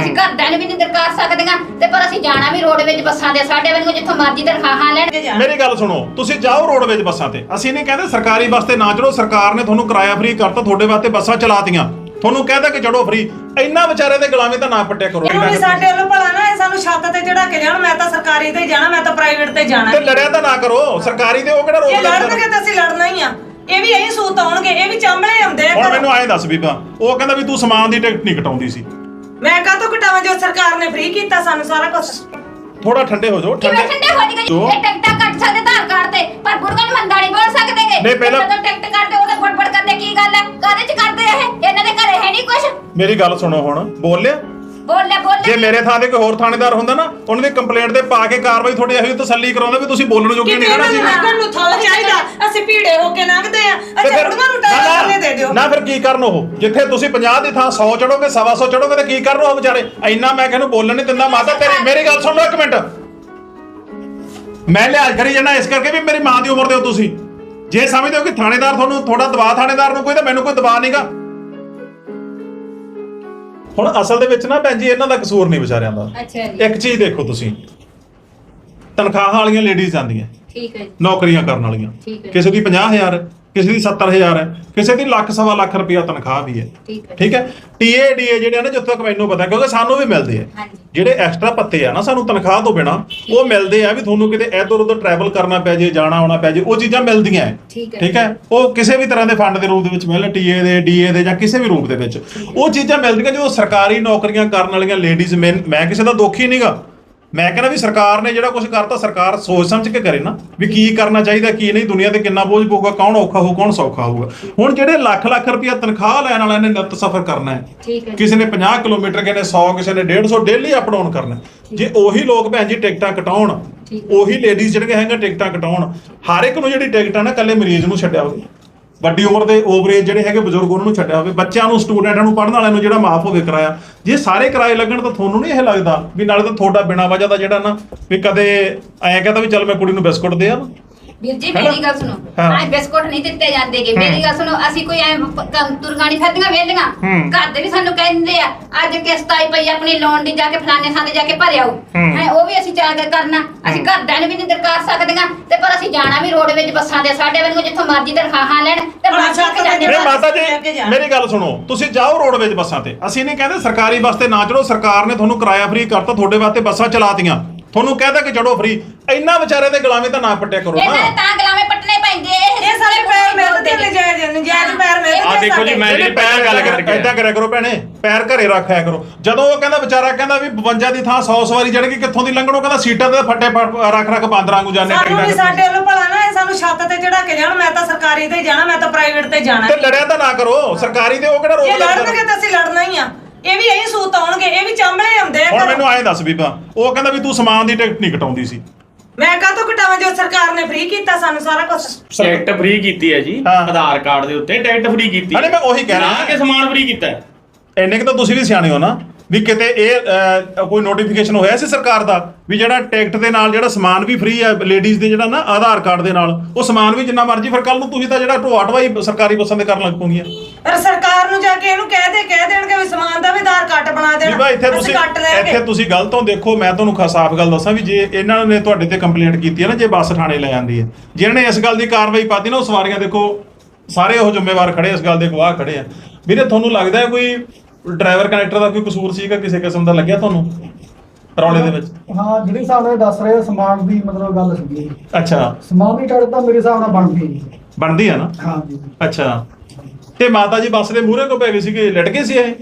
ਅਸੀਂ ਘਰਦਿਆਂ ਨੂੰ ਵੀ ਨਹੀਂ ਦਰਕਾਰ ਸਕਦੀਆਂ ਤੇ ਪਰ ਅਸੀਂ ਜਾਣਾ ਵੀ ਰੋਡ ਵਿੱਚ ਬੱਸਾਂ ਦੇ ਸਾਡੇ ਵਾਂਗੂ ਜਿੱਥੋਂ ਮਰਜ਼ੀ ਤਨਖਾਹਾਂ ਲੈਣ। ਮੇਰੀ ਗੱਲ ਸੁਣੋ ਤੁਸੀਂ ਜਾਓ ਰੋਡਵੇਜ ਬੱਸਾਂ ਤੇ। ਅਸੀਂ ਨਹੀਂ ਕਹਿੰਦੇ ਸਰਕਾਰੀ ਬੱਸ ਤੇ ਨਾ ਚੜੋ ਸਰਕਾਰ ਨੇ ਤੁਹਾਨੂੰ ਕਿਰਾਇਆ ਫ੍ਰੀ ਕਰਤਾ ਤੁਹਾਡੇ ਵਾਸਤੇ ਬੱਸਾਂ ਚਲਾਤੀਆਂ। ਤੁਹਾਨੂੰ ਕਹਿੰਦਾ ਕਿ ਚੜੋ ਫ੍ਰੀ ਇੰਨਾ ਵਿਚਾਰੇ ਦੇ ਗੁਲਾਮੀ ਤਾਂ ਨਾ ਪੱਟਿਆ ਕਰੋ ਇਹਨੂੰ ਵੀ ਸਾਡੇ ਵੱਲੋਂ ਭਲਾ ਨਾ ਇਹ ਸਾਨੂੰ ਛੱਤ ਤੇ ਚੜਾ ਕੇ ਜਾਣ ਮੈਂ ਤਾਂ ਸਰਕਾਰੀ ਤੇ ਹੀ ਜਾਣਾ ਮੈਂ ਤਾਂ ਪ੍ਰਾਈਵੇਟ ਤੇ ਜਾਣਾ। ਤੇ ਲੜਿਆ ਤਾਂ ਨਾ ਕਰੋ ਸਰਕਾਰੀ ਤੇ ਉਹ ਕਿਹੜਾ ਰੋਕ ਇਹ ਲੜਨਗੇ ਤਾਂ ਅਸੀਂ ਲੜਨਾ ਹੀ ਆ। ਇਹ ਵੀ ਇਹੀ ਸੂਤ ਆਉਣਗੇ ਇਹ ਵੀ ਚਾਂਬਲੇ ਆਉਂਦੇ ਆ ਹੁਣ। ਮੈਨੂੰ ਐਂ ਦੱਸ ਬੀਬਾ ਉਹ ਕਹਿੰਦਾ ਵੀ ਤੂੰ ਸਮਾਨ ਦੀ ਟਿਕਟ ਨਹੀਂ ਕਟਾਉਂਦੀ ਸੀ। ਮੈਂ ਕਾਹ ਤੋਂ ਕਟਾਵਾਂ ਜੋ ਸਰਕਾਰ ਨੇ ਫ੍ਰੀ ਕੀਤਾ ਸਾਨੂੰ ਸਾਰਾ ਕੁਝ ਥੋੜਾ ਠੰਡੇ ਹੋ ਜਾਓ ਕਿਵੇਂ ਠੰਡੇ ਹੋ ਜੀ ਜੋ- ਇਹ ਟਿਕਟਾਂ ਕੱਟ ਸਕਦੇ ਆਧਾਰ ਕਾਰਡ ਤੇ ਪਰ ਬੁਰਗਨ ਮੰਦਾ ਨਹੀਂ ਬੋਲ ਸਕਦੇਗੇ ਨਹੀਂ, ਪਹਿਲਾਂ- ਜਦੋਂ ਟਿਕਟ ਕਰਦੇ ਉਹਦੇ ਫੜਫੜ ਕਰਦੇ ਕੀ ਗੱਲ ਹੈ ਕਾਹਦੇ ਚ ਕਰਦੇ ਇਹ? ਇਹਨਾਂ ਦੇ ਘਰੇ ਹੈ ਨਹੀਂ ਕੁਝ ਮੇਰੀ ਗੱਲ ਸੁਣੋ ਹੁਣ ਬੋਲ ਲਿਆ? ਬੋਲ ਲੈ ਬੋਲ ਜੇ ਮੇਰੇ ਥਾਂ ਤੇ ਕੋਈ ਹੋਰ ਥਾਣੇਦਾਰ ਹੁੰਦਾ ਨਾ ਉਹਨਾਂ ਦੀ ਕੰਪਲੇਂਟ ਤੇ ਪਾ ਕੇ ਕਾਰਵਾਈ ਤੁਹਾਡੀ ਇਹੋ ਜਿਹੀ ਤਸੱਲੀ ਕਰਾਉਂਦਾ ਵੀ ਤੁਸੀਂ ਬੋਲਣ ਜੋਗੇ ਨਹੀਂ ਰਹਿਣਾ ਇਹਨਾਂ ਨੂੰ ਸੀ ਲੰਘਣ ਨੂੰ ਥਲ ਚਾਹੀਦਾ। ਅਸੀਂ ਭੀੜੇ ਹੋ ਕੇ ਲੰਘਦੇ ਆ। ਅੱਛਾ ਕੁੜੀਆਂ ਨੂੰ ਟਾਇਰ ਦੇ ਦਿਓ? ਨਾ ਫਿਰ ਕੀ ਕਰਨ ਉਹ? ਜਿੱਥੇ ਤੁਸੀਂ 50 ਦੀ ਥਾਂ 100 ਚੜੋਗੇ 125 ਚੜੋਗੇ ਤੇ ਕੀ ਕਰਨ ਉਹ ਵਿਚਾਰੇ? ਇੰਨਾ ਮੈਂ ਕਹਿੰਨੂੰ ਬੋਲਣ ਨਹੀਂ ਦਿੰਦਾ ਮਾਤਾ ਤੇਰੀ ਮੇਰੀ ਗੱਲ ਸੁਣ ਲਓ ਇੱਕ ਮਿੰਟ। ਮੈਂ ਲਿਹਾਜ਼ ਕਰੀ ਜਾਣਾ ਇਸ ਕਰਕੇ ਵੀ ਮੇਰੀ ਮਾਂ ਦੀ ਉਮਰ ਦੇ ਹੋ ਤੁਸੀਂ। ਜੇ ਸਮਝਦੇ ਹੋ ਕਿ ਥਾਣੇਦਾਰ ਤੁਹਾਨੂੰ ਥੋੜਾ ਦਬਾਅ ਥਾਣੇਦਾਰ ਨੂੰ ਕੋਈ ਤਾਂ ਮੈਨੂੰ ਕੋਈ ਦਬਾਅ ਨਹੀਂਗਾ ਹੁਣ ਅਸਲ ਦੇ ਵਿੱਚ ਨਾ ਭੈਣ ਜੀ ਇਹਨਾਂ ਦਾ ਕਸੂਰ ਨਹੀਂ ਵਿਚਾਰਿਆਂ ਦਾ। ਅੱਛਾ ਜੀ। ਇੱਕ ਚੀਜ਼ ਦੇਖੋ ਤੁਸੀਂ। ਤਨਖਾਹਾਂ ਵਾਲੀਆਂ ਲੇਡੀਜ਼ ਜਾਂਦੀਆਂ। ਠੀਕ ਹੈ ਜੀ। ਨੌਕਰੀਆਂ ਕਰਨ ਵਾਲੀਆਂ। ਠੀਕ ਹੈ। ਕਿਸੇ ਦੀ 50000 ਹੈ ਕਿਸੇ ਦੀ 70000 ਹੈ ਕਿਸੇ ਦੀ ਲੱਖ ਸਵਾ ਲੱਖ ਰੁਪਇਆ ਤਨਖਾਹ ਵੀ ਹੈ। ਠੀਕ ਹੈ। ਠੀਕ ਹੈ? ਟੀਏ ਡੀਏ ਜਿਹੜੇ ਆ ਨਾ ਜਿੱਥੋਂ ਤੱਕ ਮੈਨੂੰ ਪਤਾ ਕਿਉਂਕਿ ਸਾਨੂੰ ਵੀ ਮਿਲਦੇ ਆ। ਹਾਂਜੀ। ਜਿਹੜੇ ਐਕਸਟਰਾ ਪੱਤੇ ਆ ਨਾ ਸਾਨੂੰ ਤਨਖਾਹ ਤੋਂ ਬਿਨਾ ਉਹ ਮਿਲਦੇ ਆ ਵੀ ਤੁਹਾਨੂੰ ਕਿਤੇ ਇੱਧਰ ਉੱਧਰ ਟਰੈਵਲ ਕਰਨਾ ਪੈ ਜੇ ਜਾਣਾ ਆਉਣਾ ਪੈ ਜੇ ਉਹ ਚੀਜ਼ਾਂ ਮਿਲਦੀਆਂ ਹੈ। ਠੀਕ ਹੈ। ਠੀਕ ਹੈ? ਉਹ ਕਿਸੇ ਵੀ ਤਰ੍ਹਾਂ ਦੇ ਫੰਡ ਦੇ ਰੂਪ ਦੇ ਵਿੱਚ ਮਿਲਣ ਟੀਏ ਦੇ ਡੀਏ ਦੇ ਜਾਂ ਕਿਸੇ ਵੀ ਰੂਪ ਦੇ ਵਿੱਚ। ਉਹ ਚੀਜ਼ਾਂ ਮਿਲਦੀਆਂ ਜਦੋਂ ਸਰਕਾਰੀ ਨੌਕਰੀਆਂ ਕਰਨ ਵਾਲੀਆਂ ਲੇਡੀਜ਼ ਮੈਂ ਕਿਸੇ ਦਾ ਦੁੱਖ ਹੀ ਨਹੀਂਗਾ ਮੈਂ ਕਹਿੰਦਾ ਵੀ ਸਰਕਾਰ ਨੇ ਜਿਹੜਾ ਕੁਝ ਕਰਤਾ ਸਰਕਾਰ ਸੋਚ ਸਮਝ ਕੇ ਕਰੇ ਨਾ ਵੀ ਕੀ ਕਰਨਾ ਚਾਹੀਦਾ ਕੀ ਨਹੀਂ ਦੁਨੀਆ ਤੇ ਕਿੰਨਾ ਬੋਝ ਪਊਗਾ ਕੌਣ ਔਖਾ ਹੋਊ ਕੌਣ ਸੌਖਾ ਹੋਊਗਾ ਹੁਣ ਜਿਹੜੇ ਲੱਖ ਲੱਖ ਰੁਪਇਆ ਤਨਖਾਹ ਲੈਣ ਵਾਲਿਆਂ ਨੇ ਨਿਤ ਸਫ਼ਰ ਕਰਨਾ ਹੈ ਹੈ। ਕਿਸੇ ਨੇ 50 ਕਿਲੋਮੀਟਰ ਕਿਸੇ ਨੇ 100 ਕਿਸੇ ਨੇ 150 ਡੇਲੀ ਅਪ ਡਾਊਨ ਕਰਨਾ ਹੈ। ਜੇ ਉਹੀ ਲੋਕ ਭੈਣ ਜੀ ਟਿਕਟਾਂ ਕਟਾਉਣ ਉਹੀ ਲੇਡੀਜ਼ ਜਿਹੜੀਆਂ ਹੈਗੀਆਂ ਟਿਕਟਾਂ ਕਟਾਉਣ ਹਰ ਇੱਕ ਨੂੰ ਜਿਹੜੀ ਟਿਕਟ ਆ ਨਾ ਕੱਲੇ ਮਰੀਜ਼ ਨੂੰ ਛੱਡਿਆ ਹੋਵੇ ਵੱਡੀ ਉਮਰ ਦੇ ਓਵਰੇਜ ਜਿਹੜੇ ਹੈਗੇ ਬਜ਼ੁਰਗ ਉਹਨਾਂ ਨੂੰ ਛੱਡਿਆ ਹੋਵੇ। ਬੱਚਿਆਂ ਨੂੰ ਸਟੂਡੈਂਟਾਂ ਨੂੰ, ਪੜ੍ਹਨ ਵਾਲਿਆਂ ਨੂੰ ਜਿਹੜਾ ਮਾਫ ਹੋਵੇ ਕਿਰਾਇਆ। ਜੇ ਸਾਰੇ ਕਿਰਾਏ ਲੱਗਣ ਤਾਂ ਤੁਹਾਨੂੰ ਨਹੀਂ ਇਹ ਲੱਗਦਾ ਵੀ ਨਾਲੇ ਤਾਂ ਤੁਹਾਡਾ ਬਿਨਾਂ ਵਜ੍ਹਾ ਦਾ ਜਿਹੜਾ ਨਾ ਵੀ ਕਦੇ ਐਂ ਕਹਿੰਦਾ ਵੀ ਚੱਲ ਮੈਂ ਕੁੜੀ ਨੂੰ ਬਿਸਕੁਟ ਦੇ ਆ ਵੀਰ ਜੀ? ਮੇਰੀ ਗੱਲ ਸੁਣੋ। ਹਾਂ। ਆਹ ਬਿਸਕੁਟ ਨਹੀਂ ਦਿੱਤੇ ਜਾਂਦੇਗੇ ਮੇਰੀ ਗੱਲ ਸੁਣੋ ਅਸੀਂ ਕੋਈ ਐ ਤੁਰਗਾਣੀ ਫਿਰਦੀਆਂ ਵੇਲੀਆਂ ਹੂੰ। ਘਰ ਦੇ ਵੀ ਸਾਨੂੰ ਕਹਿੰਦੇ ਆ ਅੱਜ ਕਿਸ਼ਤ ਆਈ ਪਈ ਆਪਣੀ ਲੋਨ ਦੀ ਜਾ ਕੇ ਫਲਾਣੇ ਥਾਂ ਤੇ ਜਾ ਕੇ ਭਰ ਆਓ ਹੂੰ। ਹੈ ਉਹ ਵੀ ਅਸੀਂ ਜਾ ਕੇ ਕਰਨਾ। ਅਸੀਂ ਘਰਦਿਆਂ ਨੂੰ ਵੀ ਨਹੀਂ ਦਰਕਾਰ ਸਕਦੀਆਂ। ਤੇ ਪਰ ਅਸੀਂ ਜਾਣਾ ਵੀ ਰੋਡ ਵਿੱਚ ਬੱਸਾਂ ਦੇ ਸਾਡੇ ਵਾਂਗੂ ਜਿੱਥੋਂ ਮਰਜ਼ੀ ਤਨਖਾਹਾਂ ਲੈਣ ਤੇ ਬੱਸ ਜਾਂਦੇ ਨਹੀਂ ਮਾਤਾ ਜੀ। ਮੇਰੀ ਗੱਲ ਸੁਣੋ ਤੁਸੀਂ ਜਾਓ ਰੋਡਵੇਜ ਬੱਸਾਂ ਤੇ। ਅਸੀਂ ਨਹੀਂ ਕਹਿੰਦੇ ਸਰਕਾਰੀ ਬੱਸ ਤੇ ਨਾ ਚੜੋ ਸਰਕਾਰ ਨੇ ਤੁਹਾਨੂੰ ਕਿਰਾਇਆ ਫ੍ਰੀ ਕਰਤਾ ਤੁਹਾਡੇ ਵਾਸਤੇ ਬੱਸਾਂ ਚਲਾਤੀਆਂ। ਤੁਹਾਨੂੰ ਕਹਿੰਦਾ ਕਿ ਚੜੋ ਫ੍ਰੀ ਇੰਨਾ ਵਿਚਾਰੇ ਦੇ ਗੁਲਾਮੀ ਤਾਂ ਨਾ ਪੱਟਿਆ ਕਰੋ ਇਹਨਾਂ ਦੇ ਨਾ। ਤਾਂ ਗਲਾਵੇਂ ਪੱਟਣੇ ਪੈਂਦੇ ਇਹ ਸਾਰੇ ਪੈਰ ਮਿਲਦੇ ਨੇ। ਨਜਾਇਜ਼ ਨਜਾਇਜ਼ ਪੈਰ ਮਿਲਦੇ ਆਹ ਦੇਖੋ ਜੀ, ਮੈਂ- ਜਿਹੜੇ ਪੈਰ ਗੱਲ ਕਰਕੇ ਏਦਾਂ ਕਰਿਆ ਕਰੋ ਭੈਣੇ ਪੈਰ ਘਰੇ ਰੱਖਿਆ ਕਰੋ। ਜਦੋਂ ਉਹ ਕਹਿੰਦਾ ਵਿਚਾਰਾ ਕਹਿੰਦਾ ਵੀ 52 ਦੀ ਥਾਂ 100 ਸਵਾਰੀ ਚੜ ਗਈ ਕਿੱਥੋਂ ਦੀ ਲੰਘਣੋ ਕਹਿੰਦਾ ਸੀਟਾਂ ਤੇ ਫੱਟੇ ਰੱਖ ਰੱਖ ਬਾਂਦਰਾਂ ਨੂੰ ਜਾਣੇ ਸਾਨੂੰ ਵੀ ਸਾਡੇ ਵੱਲੋਂ ਭਲਾ ਨਾ ਇਹ ਸਾਨੂੰ ਛੱਤ ਤੇ ਚੜਾ ਕੇ ਜਾਣ ਮੈਂ ਤਾਂ ਸਰਕਾਰੀ ਤੇ ਜਾਣਾ ਮੈਂ ਤਾਂ ਪ੍ਰਾਈਵੇਟ ਤੇ ਜਾਣਾ। ਤੇ ਲੜਿਆ ਤਾਂ ਨਾ ਕਰੋ ਸਰਕਾਰੀ ਤੇ ਉਹ ਕਿਹੜਾ ਰੋਕ ਇਹ ਲੈਂਦੇ ਲੜਨਗੇ ਤਾਂ ਅਸੀਂ ਲੜਨਾ ਹੀ ਆ। ਇਹ ਵੀ ਇਹੀ ਸੂਤ ਆਉਣਗੇ ਇਹ ਵੀ ਚਾਂਬਲੇ ਆਉਂਦੇ ਆ ਹੁਣ ਘਰੋਂ। ਮੈਨੂੰ ਐਂ ਦੱਸ ਬੀਬਾ ਉਹ ਕਹਿੰਦਾ ਵੀ ਤੂੰ ਸਮਾਨ ਦੀ ਟਿਕਟ ਨਹੀਂ ਕਟਾਉਂਦੀ ਸੀ। ਮੈਂ ਕਾਹ ਤੋਂ ਕਟਾਵਾਂ ਜੋ ਸਰਕਾਰ ਨੇ ਫ੍ਰੀ ਕੀਤਾ ਸਾਨੂੰ ਸਾਰਾ ਕੁਝ ਟਿਕਟ ਫ੍ਰੀ ਕੀਤੀ ਹੈ ਜੀ ਹਾਂ। ਆਧਾਰ ਕਾਰਡ ਦੇ ਉੱਤੇ ਟਿਕਟ ਫ੍ਰੀ ਕੀਤੀ ਅਰੇ ਮੈਂ ਉਹੀ ਕਹਿ ਰਿਹਾ। ਨਾ ਕਿ ਸਮਾਨ ਫ੍ਰੀ ਕੀਤਾ ਹੈ। ਇੰਨੇ ਕਿ ਤਾਂ ਤੁਸੀਂ ਵੀ ਸਿਆਣੇ ਹੋ ਨਾ ਵੀ ਕਿਤੇ ਇਹ ਕੋਈ ਨੋਟੀਫਿਕੇਸ਼ਨ ਹੋਇਆ ਸੀ ਸਰਕਾਰ ਦਾ ਵੀ ਜਿਹੜਾ ਟਿਕਟ ਦੇ ਨਾਲ ਜਿਹੜਾ ਸਮਾਨ ਵੀ ਫ੍ਰੀ ਹੈ ਲੇਡੀਜ਼ ਦੇ ਜਿਹੜਾ ਨਾ ਆਧਾਰ ਕਾਰਡ ਦੇ ਨਾਲ ਉਹ ਸਮਾਨ ਵੀ ਜਿੰਨਾ ਮਰਜ਼ੀ ਫਿਰ ਕੱਲ ਨੂੰ ਤੁਸੀਂ ਤਾਂ ਜਿਹੜਾ ਢੋਆ ਢਵਾਈ ਸਰਕਾਰੀ ਬੱਸਾਂ ਦੇ ਕਰਨ ਲੱਗ ਪਉਂਗੀਆਂ ਪਰ ਸਰਕਾਰ ਨੂੰ ਜਾ ਕੇ ਇਹਨੂੰ ਕਹਿ ਦੇ ਕਹਿ ਦੇਣਗੇ ਵੀ ਸਮਾਨ ਦਾ ਵੀ ਆਧਾਰ ਕਾਰਡ ਬਣਾ ਦੇਣ ਬੀਬਾ ਇੱਥੇ ਤੁਸੀਂ ਇੱਥੇ ਤੁਸੀਂ ਗਲਤ ਹੋ ਦੇਖੋ ਮੈਂ ਤੁਹਾਨੂੰ ਖਾ- ਸਾਫ਼ ਗੱਲ ਦੱਸਾਂ ਵੀ ਜੇ ਇਹਨਾਂ ਨੇ ਤੁਹਾਡੇ ਤੇ ਕੰਪਲੇਂਟ ਕੀਤੀ ਹੈ ਨਾ ਜੇ ਬੱਸ ਥਾਣੇ ਲੈ ਜਾਂਦੀ ਹੈ ਜਿਹਨਾਂ ਨੇ ਇਸ ਗੱਲ ਦੀ ਕਾਰਵਾਈ ਪਾਤੀ ਨਾ ਉਹ ਸਵਾਰੀਆਂ ਦੇਖੋ ਸਾਰੇ ਉਹ ਜ਼ਿੰਮੇਵਾਰ ਖੜੇ ਇਸ ਗੱਲ ਦੇ ਗਵਾਹ ਖੜੇ ਆ। ਵੀਰੇ ਤੁਹਾਨੂੰ ਲੱਗਦਾ ਹੈ ਕੋਈ ਡਰਾਈਵਰ ਕਨੈਕਟਰ ਦਾ ਕੋਈ ਕਸੂਰ ਸੀਗਾ ਕਿਸੇ ਕਿਸਮ ਦਾ ਲੱਗਿਆ ਤੁਹਾਨੂੰ? ਰੌਲੇ ਦੇ ਵਿੱਚ? ਹਾਂ ਜਿਹੜੀ ਹਿਸਾਬ ਨਾਲ ਦੱਸ ਰਹੇ ਆ, ਸਮਾਨ ਦੀ ਮਤਲਬ ਗੱਲ ਸੀਗੀ ਅੱਛਾ। ਸਮਾਨ ਦੀ ਟੜ ਤਾਂ ਮੇਰੇ ਹਿਸਾਬ ਨਾਲ ਬਣਦੀ ਨਹੀਂ। ਬਣਦੀ ਆ ਨਾ? ਹਾਂ ਜੀ ਅੱਛਾ। ਤੇ ਮਾਤਾ ਜੀ ਬੱਸ ਦੇ ਮੂਹਰੇ ਕੋ ਪੈ ਗਏ ਸੀਗੇ? ਲਟ ਗਏ ਸੀ ਇਹ?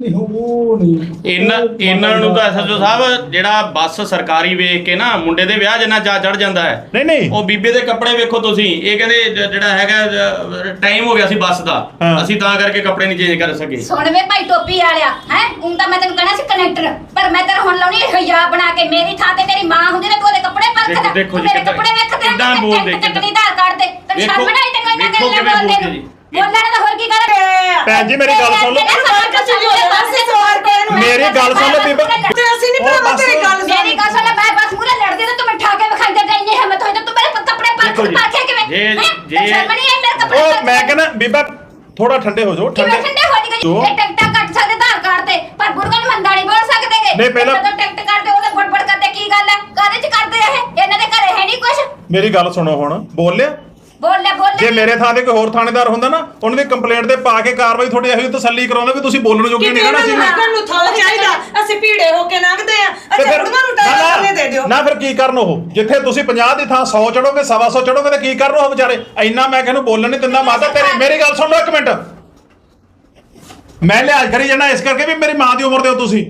ਨਹੀਂ ਉਹ ਨਹੀਂ। ਇਹਨਾਂ ਇਹਨਾਂ ਨੂੰ ਤਾਂ ਐਸਐਚਓ ਸਾਹਿਬ ਜਿਹੜਾ ਬੱਸ ਸਰਕਾਰੀ ਵੇਖ ਕੇ ਨਾ ਮੁੰਡੇ ਦੇ ਵਿਆਹ ਜਿੰਨਾ ਜਾ ਚੜ ਜਾਂਦਾ ਹੈ। ਨਹੀਂ ਨਹੀਂ। ਉਹ ਬੀਬੇ ਦੇ ਕੱਪੜੇ ਵੇਖੋ ਤੁਸੀਂ। ਇਹ ਕਹਿੰਦੇ ਜ- ਜਿਹੜਾ ਹੈਗਾ ਟਾਈਮ ਹੋ ਗਿਆ ਸੀ ਬੱਸ ਦਾ। ਹਾਂ। ਅਸੀਂ ਤਾਂ ਕਰਕੇ ਕੱਪੜੇ ਨਹੀਂ ਚੇਂਜ ਕਰ ਸਕੇ। ਸੁਣ ਵੇ ਭਾਈ ਟੋਪੀ ਵਾਲਿਆ ਹੈ? ਹੁਣ ਤਾਂ ਮੈਂ ਤੈਨੂੰ ਕਹਿਣਾ ਸੀ ਕਨੈਕਟਰ ਪਰ ਮੈਂ ਤੇਰਾ ਹੁਣ ਲਾਉਣੀ ਹਿਜਾਬ ਬਣਾ ਕੇ। ਮੇਰੀ ਥਾਂ ਤੇ ਤੇਰੀ ਮਾਂ ਹੁੰਦੀ ਤੇ ਤੂੰ ਉਹਦੇ ਕੱਪੜੇ ਪਰਖਦਾ ਦੇਖੋ- ਦੇਖੋ ਤੂੰ ਜੀ ਮੇਰੇ ਕਿੱਦਾਂ- ਕੱਪੜੇ ਵੇਖਦੇ ਕਿੱਦਾਂ ਬੋਲਦੇ, ਚੱਕਣੀ ਧਾਰ ਕਾਰਡ ਤੇ। ਤੈਨੂੰ ਸ਼ਰਮ ਨਹੀਂ ਤੈਨੂੰ ਇਹਨਾਂ ਵੇਖੋ ਗੱਲਾਂ ਕਿਵੇਂ ਬੋਲਦੇ ਬੋਲਦੇ ਨੂੰ? ਜੀ। ਬੋਲਣ ਦਾ ਹੋਰ ਕੀ ਕਰ? ਭੈਣ ਜੀ ਮੇਰੀ ਗੱਲ ਸੁਣ ਲਓ। ਮੇਰੀ ਗੱਲ ਸੁਣ ਲਓ ਬੀਬਾ। ਤੇ ਅਸੀਂ ਨਹੀਂ ਭਰਾਵਾ ਤੇਰੀ ਗੱਲ ਸੁਣਨੀ। ਮੇਰੀ ਗੱਲ ਸੁਣ ਲੈ ਮੈਂ ਬਸ ਮੂਰੇ ਲੜਦੀ ਤੇ ਤੂੰ ਮੈਂ ਠਾ ਕੇ ਵਿਖਾਈ ਦੇ ਇੰਨੀ ਹਿੰਮਤ ਹੋਈ ਤੇ ਤੂੰ ਮੇਰੇ ਕੱਪੜੇ ਦੇਖੋ ਪਰਖ ਜੀ, ਪਰਖੇ ਕਿਵੇਂ? ਜੇ- ਹੈਂ? ਜੇ- ਤੈਨੂੰ ਸ਼ਰਮ ਨਹੀਂ ਆਈ ਮੇਰੇ ਕੱਪੜੇ ਉਹ ਪਰਖ ਮੈਂ ਕੇ? ਕਹਿੰਦਾ ਬੀਬਾ ਥੋੜਾ ਠੰਡੇ ਹੋ ਜਾਓ ਕਿਵੇਂ ਠੰਡੇ। ਹੋ ਜੀ? ਜੋ- ਇਹ ਟਿਕਟਾਂ ਕੱਟ ਸਕਦੇ ਆਧਾਰ ਕਾਰਡ ਤੇ ਪਰ ਬੁਰਗਨ ਮੰਦਾ ਨਹੀਂ ਬੋਲ ਨਹੀਂ, ਪਹਿਲਾਂ- ਜਦੋਂ ਟਿਕਟ ਕਰਦੇ ਉਹਦੇ ਫੜਫੜ ਕਰਦੇ ਕੀ ਗੱਲ ਹੈ? ਕਾਹਦੇ ਚ ਕਰਦੇ ਇਹ? ਇਹਨਾਂ ਦੇ ਘਰੇ ਹੈ ਨਹੀਂ ਕੁਛ? ਮੇਰੀ ਗੱਲ ਸੁਣੋ ਹੁਣ ਬੋਲਿਆ ਬੋਲ ਬੋਲ ਜੇ ਮੇਰੇ ਥਾਂ ਤੇ ਕੋਈ ਹੋਰ ਥਾਣੇਦਾਰ ਹੁੰਦਾ ਨਾ ਉਹਨਾਂ ਦੀ ਕੰਪਲੇਂਟ ਤੇ ਪਾ ਕੇ ਕਾਰਵਾਈ ਤੁਹਾਡੀ ਇਹੋ ਜਿਹੀ ਤਸੱਲੀ ਕਰਾਉਂਦਾ ਵੀ ਤੁਸੀਂ ਬੋਲਣ ਜੋਗੇ ਨਹੀਂ ਰਹਿਣਾ ਇਹਨਾਂ ਸੀ ਨੂੰ ਲੱਗਣ ਨੂੰ ਥਲ ਚਾਹੀਦਾ? ਅਸੀਂ ਭੀੜੇ ਹੋ ਕੇ ਲੰਘਦੇ ਆ। ਤੇ ਅੱਛਾ ਫਿਰ ਕੁੜੀਆਂ ਨੂੰ ਦੇ ਦਿਓ? ਨਾ ਫਿਰ ਕੀ ਕਰਨ ਉਹ? ਜਿੱਥੇ ਤੁਸੀਂ 50 ਦੀ ਥਾਂ 100 ਚੜੋਗੇ 125 ਚੜੋਗੇ ਤੇ ਕੀ ਕਰਨ ਉਹ ਵਿਚਾਰੇ? ਇੰਨਾ ਮੈਂ ਕਹਿੰਨੂੰ ਬੋਲਣ ਨਹੀਂ ਦਿੰਦਾ ਮਾਤਾ ਤੇਰੀ ਮੇਰੀ ਗੱਲ ਸੁਣ ਲਓ ਇੱਕ ਮਿੰਟ। ਮੈਂ ਲਿਹਾਜ਼ ਕਰੀ ਜਾਣਾ ਇਸ ਕਰਕੇ ਵੀ ਮੇਰੀ ਮਾਂ ਦੀ ਉਮਰ ਦੇ ਹੋ ਤੁਸੀਂ।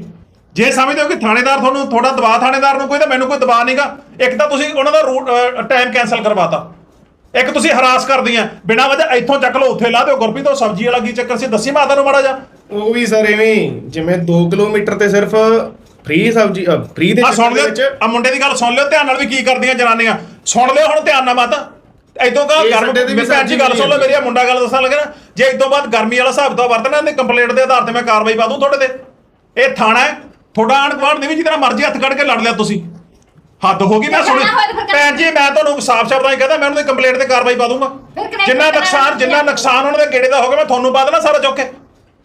ਜੇ ਸਮਝਦੇ ਹੋ ਕਿ ਥਾਣੇਦਾਰ ਤੁਹਾਨੂੰ ਥੋੜਾ ਦਬਾਅ ਥਾਣੇਦਾਰ ਨੂੰ ਕੋਈ ਤਾਂ ਮੈਨੂੰ ਕੋਈ ਦਬਾਅ ਨਹੀਂਗਾ ਇੱਕ ਤਾਂ ਤੁਸੀਂ ਉਹਨਾਂ ਦਾ ਰੂਟ ਟਾਈਮ ਕੈਨਸਲ ਕਰਵਾਤਾ। ਇੱਕ ਤੁਸੀਂ ਹਰਾਸ ਕਰਦੀਆਂ ਬਿਨਾਂ ਵਜ੍ਹਾ ਇੱਥੋਂ ਚੱਕ ਲਓ ਉੱਥੇ ਲਾ ਦਿਓ। ਗੁਰਪ੍ਰੀਤ ਉਹ ਸਬਜ਼ੀ ਵਾਲਾ ਕੀ ਚੱਕਰ ਸੀ? ਦੱਸੀ ਮਾਤਾ ਨੂੰ ਮਾੜਾ ਜਾ ਉਹ ਵੀ ਸਰ ਐਵੇਂ ਜਿਵੇਂ 2 ਕਿਲੋਮੀਟਰ ਤੇ ਸਿਰਫ ਫ੍ਰੀ ਸਬਜੀ ਫ੍ਰੀ ਦੇ ਆ ਸੁਣ ਲਿਓ ਆ ਮੁੰਡੇ ਦੀ ਗੱਲ ਸੁਣ ਲਿਓ ਧਿਆਨ ਨਾਲ ਵੀ ਕੀ ਕਰਦੀਆਂ ਜਨਾਨੀਆਂ। ਸੁਣ ਲਿਓ ਹੁਣ ਧਿਆਨ ਨਾਲ ਮਾਤਾ। ਇਦੋਂ ਇਹ ਗਰਮ ਤੇ ਭੈਣ ਜੀ ਗੱਲ ਸੁਣ ਲਓ ਮੇਰੀ ਮੁੰਡਾ ਗੱਲ ਦੱਸਣ ਲੱਗਾ ਨਾ ਜੇ ਇਦੋਂ ਬਾਅਦ ਗਰਮੀ ਵਾਲਾ ਹਿਸਾਬ ਤਾਂ ਵਰਤਣਾ ਇਹਦੇ ਕੰਪਲੇਂਟ ਦੇ ਆਧਾਰ ਤੇ ਮੈਂ ਕਾਰਵਾਈ ਪਾ ਦੂੰ ਤੁਹਾਡੇ ਤੇ। ਇਹ ਥਾਣਾ ਹੈ ਤੁਹਾਡਾ ਆਂਢ ਗੁਆਂਢ ਦੇ ਵੀ ਜਿੱਦਾਂ ਮਰਜ਼ੀ ਹੱਥ ਕੱਢ ਕੇ ਲੜ ਲਿਆ ਤੁਸੀਂ। ਹੱਦ ਹੋ ਗਈ ਮੈਂ ਸੁਣੀ ਕਰਨਾ ਹੋਇਆ ਤਾਂ ਫਿਰ ਭੈਣ ਜੀ ਮੈਂ ਤੁਹਾਨੂੰ ਸਾਫ਼ ਸ਼ਬਦਾਂ ਹੀ ਕਹਦਾ ਮੈਂ ਉਹਨਾਂ ਦੀ ਕੰਪਲੇਂਟ ਤੇ ਕਾਰਵਾਈ ਪਾ ਦੂੰਗਾ ਜਿੰਨਾ ਨੁਕਸਾਨ ਜਿੰਨਾ ਹੈ। ਨੁਕਸਾਨ ਉਹਨਾਂ ਦੇ ਗੇੜੇ ਦਾ ਹੋਗਾ ਮੈਂ ਤੁਹਾਨੂੰ ਪਾ ਦੇਣਾ ਸਾਰਾ ਚੁੱਕ ਕੇ।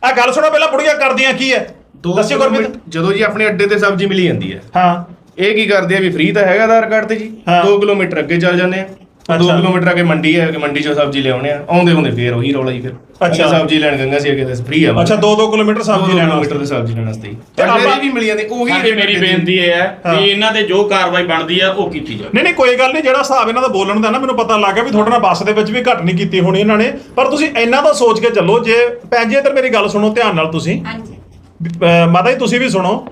ਆ ਗੱਲ ਸੁਣੋ ਪਹਿਲਾਂ ਬੁੜੀਆਂ ਕਰਦੀਆਂ ਕੀ ਹੈ ਦੋ ਦੱਸਿਓ ਕਿਲੋਮੀਟਰ- ਗੁਰਮੀਤ। ਜਦੋਂ ਜੀ ਆਪਣੇ ਅੱਡੇ ਤੇ ਸਬਜੀ ਮਿਲੀ ਜਾਂਦੀ ਹੈ ਹਾਂ। ਇਹ ਕੀ ਕਰਦੇ ਆ ਵੀ ਫ੍ਰੀ ਤਾਂ ਹੈਗਾ ਆਧਾਰ ਕਾਰਡ ਤੇ ਜੀ? ਹਾਂ। 2 ਕਿਲੋਮੀਟਰ ਅੱਗੇ ਚੱਲ ਜਾਂਦੇ ਆ। 2 ਅੱਛਾ। ਕਿਲੋਮੀਟਰ ਅੱਗੇ ਮੰਡੀ ਹੈ ਕਿ ਮੰਡੀ ਚੋਂ ਸਬਜੀ ਲਿਆਉਣੇ ਆ। ਆਉਂਦੇ ਹੁੰਦੇ ਫੇਰ ਉਹੀ ਰੌਲਾ ਹੀ ਫਿਰ। ਅੱਛਾ। ਸਬਜੀ ਲੈਣ ਗੰਗਾ ਸੀ ਅੱਗੇ ਤੇ ਫ੍ਰੀ ਆ। ਅੱਛਾ 2-2 ਕਿਲੋਮੀਟਰ ਸਬਜ਼ੀ ਲੈਣ ਕਿਲੋਮੀਟਰ ਵਾਸਤੇ। ਤੇ ਸਬਜੀ ਲੈਣ ਵਾਸਤੇ ਤੇ ਤੇ ਆਪਾਂ- ਵੀ ਮਿਲ ਜਾਂਦੀ ਉਹੀ rate ਮੇਰੀ ਦੀ। ਬੇਨਤੀ ਇਹ ਹੈ ਹਾਂ। ਵੀ ਇਹਨਾਂ ਤੇ ਜੋ ਕਾਰਵਾਈ ਬਣਦੀ ਆ ਉਹ ਕੀਤੀ ਜਾਵੇ। ਨਹੀਂ ਨਹੀਂ ਕੋਈ ਗੱਲ ਨਹੀਂ ਜਿਹੜਾ ਹਿਸਾਬ ਇਹਨਾਂ ਦਾ ਬੋਲਣ ਦਾ ਨਾ ਮੈਨੂੰ ਪਤਾ ਲੱਗ ਗਿਆ ਵੀ ਤੁਹਾਡੇ ਨਾਲ ਬੱਸ ਦੇ ਵਿੱਚ ਵੀ ਘੱਟ ਨਹੀਂ ਕੀਤੀ ਹੋਣੀ ਇਹਨਾਂ ਨੇ। ਪਰ ਤੁਸੀਂ ਇੰਨਾ ਤਾਂ ਸੋਚ ਕੇ ਚੱਲੋ ਜੇ ਭੈਣ ਜੀ ਇੱਧਰ ਮੇਰੀ ਗੱਲ ਸੁਣੋ ਧਿਆਨ ਨਾਲ ਤੁਸੀਂ। ਮਾਤਾ ਜੀ ਤੁਸੀਂ ਵੀ ਸੁਣੋ।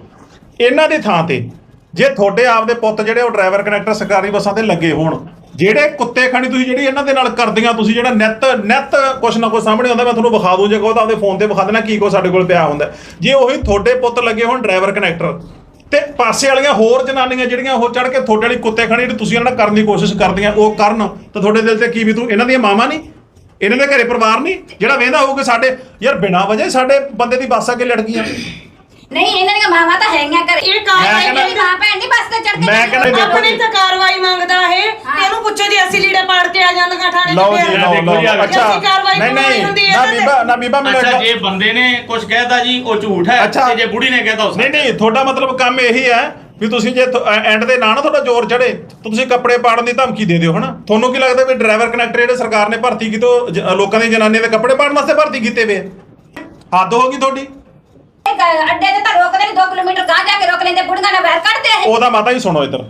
ਇਹਨਾਂ ਦੀ ਥਾਂ ਤੇ ਜੇ ਤੁਹਾਡੇ ਆਪਦੇ ਪੁੱਤ ਜਿਹੜੇ ਉਹ ਡਰਾਈਵਰ ਕਨੈਕਟਰ ਸਰਕਾਰੀ ਬੱਸਾਂ ਤੇ ਲੱਗੇ ਹੋਣ ਜਿਹੜੇ ਕੁੱਤੇ ਖਾਣੀ ਤੁਸੀਂ ਜਿਹੜੀ ਇਹਨਾਂ ਦੇ ਨਾਲ ਕਰਦੀਆਂ, ਤੁਸੀਂ ਜਿਹੜਾ ਨਿੱਤ ਨਿੱਤ ਕੁਛ ਨਾ ਕੁਛ ਸਾਹਮਣੇ ਆਉਂਦਾ, ਮੈਂ ਤੁਹਾਨੂੰ ਵਿਖਾ ਦੂੰ, ਜੇ ਕਹੋ ਤਾਂ ਆਪਦੇ ਫੋਨ ਤੇ ਵਿਖਾ ਦੇਣਾ, ਕੀ ਕੋ ਸਾਡੇ ਕੋਲ ਪਿਆ ਹੁੰਦਾ। ਜੇ ਉਹੀ ਤੁਹਾਡੇ ਪੁੱਤ ਲੱਗੇ ਹੋਣ ਡਰਾਈਵਰ ਕਨੈਕਟਰ ਤੇ ਪਾਸੇ ਵਾਲੀਆਂ ਹੋਰ ਜਨਾਨੀਆਂ ਜਿਹੜੀਆਂ ਉਹ ਚੜ ਕੇ ਤੁਹਾਡੇ ਵਾਲੀ ਕੁੱਤੇ ਖਾਣੀ ਜਿਹੜੀ ਤੁਸੀਂ ਇਹਨਾਂ ਨਾਲ ਕਰਨ ਦੀ ਕੋਸ਼ਿਸ਼ ਕਰਦੀਆਂ, ਉਹ ਕਰਨ, ਤਾਂ ਤੁਹਾਡੇ ਦਿਲ ਤੇ ਕੀ ਵੀ ਤੂੰ ਇਹਨਾਂ ਦੀਆਂ ਮਾਵਾਂ ਨਹੀਂ? ਇਹਨਾਂ ਦੇ ਘਰੇ ਪਰਿਵਾਰ ਨਹੀਂ? ਜਿਹੜਾ ਵੇਂਦਾ ਹੋਊਗਾ ਸਾਡੇ, ਯਾਰ ਬਿਨਾਂ ਵਜ੍ਹਾ ਸਾਡੇ ਬੰਦੇ ਦੀ ਬੱਸ ਅੱਗੇ ਲੜ ਗਈਆਂ ਨਹੀਂ ਇਹਨਾਂ ਦੀਆਂ ਮਾਵਾਂ ਤਾਂ ਹੈਗੀਆਂ ਘਰੇ ਇਹ ਕਾਰਵਾਈ ਮੇਰੀ ਮਾਂ ਭੈਣ ਨਹੀਂ ਬੱਸ ਤੇ ਚੜ ਕੇ ਮੈਂ ਜਾਂਦੀ, ਕਹਿੰਦਾ ਉਹ ਦੇਖੋ ਆਪਣੀ ਜੀ। ਤਾਂ ਕਾਰਵਾਈ ਮੰਗਦਾ ਇਹ ਇਹਨੂੰ ਪੁੱਛੋ ਜੀ ਅਸੀਂ ਲੀੜੇ ਪਾੜ ਕੇ ਆ ਜਾਂਦੀਆਂ ਥਾਣੇ ਲਓ ਤੇ ਜੀ ਫਿਰ। ਲਓ ਦੇਖੋ ਜੀ, ਲਓ ਅੱਛਾ ਅਸੀਂ ਕਾਰਵਾਈ ਨਹੀਂ ਕਰਵਾਈ ਨਹੀਂ ਹੁੰਦੀ ਹੈ ਨਾ ਇਹਨਾਂ ਤੇ। ਬੀਬਾ ਨਾ ਬੀਬਾ ਮੈਨੂੰ ਅੱਛਾ ਇੱਕ- ਜੇ ਬੰਦੇ ਨੇ ਕੁਝ ਕਹਿਤਾ ਜੀ ਉਹ ਝੂਠ ਹੈ ਅੱਛਾ। ਤੇ ਜੇ ਬੁੜੀ ਨੇ ਕਹਿਤਾ ਉਹ ਨਹੀਂ ਸੱਚ ਹੈ। ਨਹੀਂ ਤੁਹਾਡਾ ਮਤਲਬ ਕੰਮ ਇਹੀ ਹੈ ਵੀ ਤੁਸੀਂ ਜੇ ਐਂਡ ਦੇ ਨਾ ਨਾ ਤੁਹਾਡਾ ਜ਼ੋਰ ਚੜੇ ਤੁਸੀਂ ਕੱਪੜੇ ਪਾੜਨ ਦੀ ਧਮਕੀ ਦੇ ਦਿਓ ਹਨਾ ਤੁਹਾਨੂੰ ਕੀ ਲੱਗਦਾ ਵੀ ਡਰਾਈਵਰ ਕਨੈਕਟਰ ਜਿਹੜੇ ਸਰਕਾਰ ਨੇ ਭਰਤੀ ਕੀਤੇ ਉਹ ਜ- ਲੋਕਾਂ ਦੀ ਜਨਾਨੀਆਂ ਦੇ ਕੱਪੜੇ ਪਾੜਨ ਵਾਸਤੇ ਭਰਤੀ ਕੀਤੇ ਵੇ ਆ ਹੱਦ ਹੋ ਗਈ ਤੁਹਾਡੀ ਗ- ਅੱਡੇ ਤੇ ਤਾਂ ਰੋਕਦੇ ਨਹੀਂ 2 ਕਿਲੋਮੀਟਰ ਗਾਂ ਜਾ ਕੇ ਰੋਕ ਲੈਂਦੇ ਬੁੜੀਆਂ ਨਾਲ ਵੈਰ ਕੱਢਦੇ ਇਹ। ਉਹਦਾ ਮਾਤਾ ਹੀ ਸੁਣੋ ਇੱਧਰ।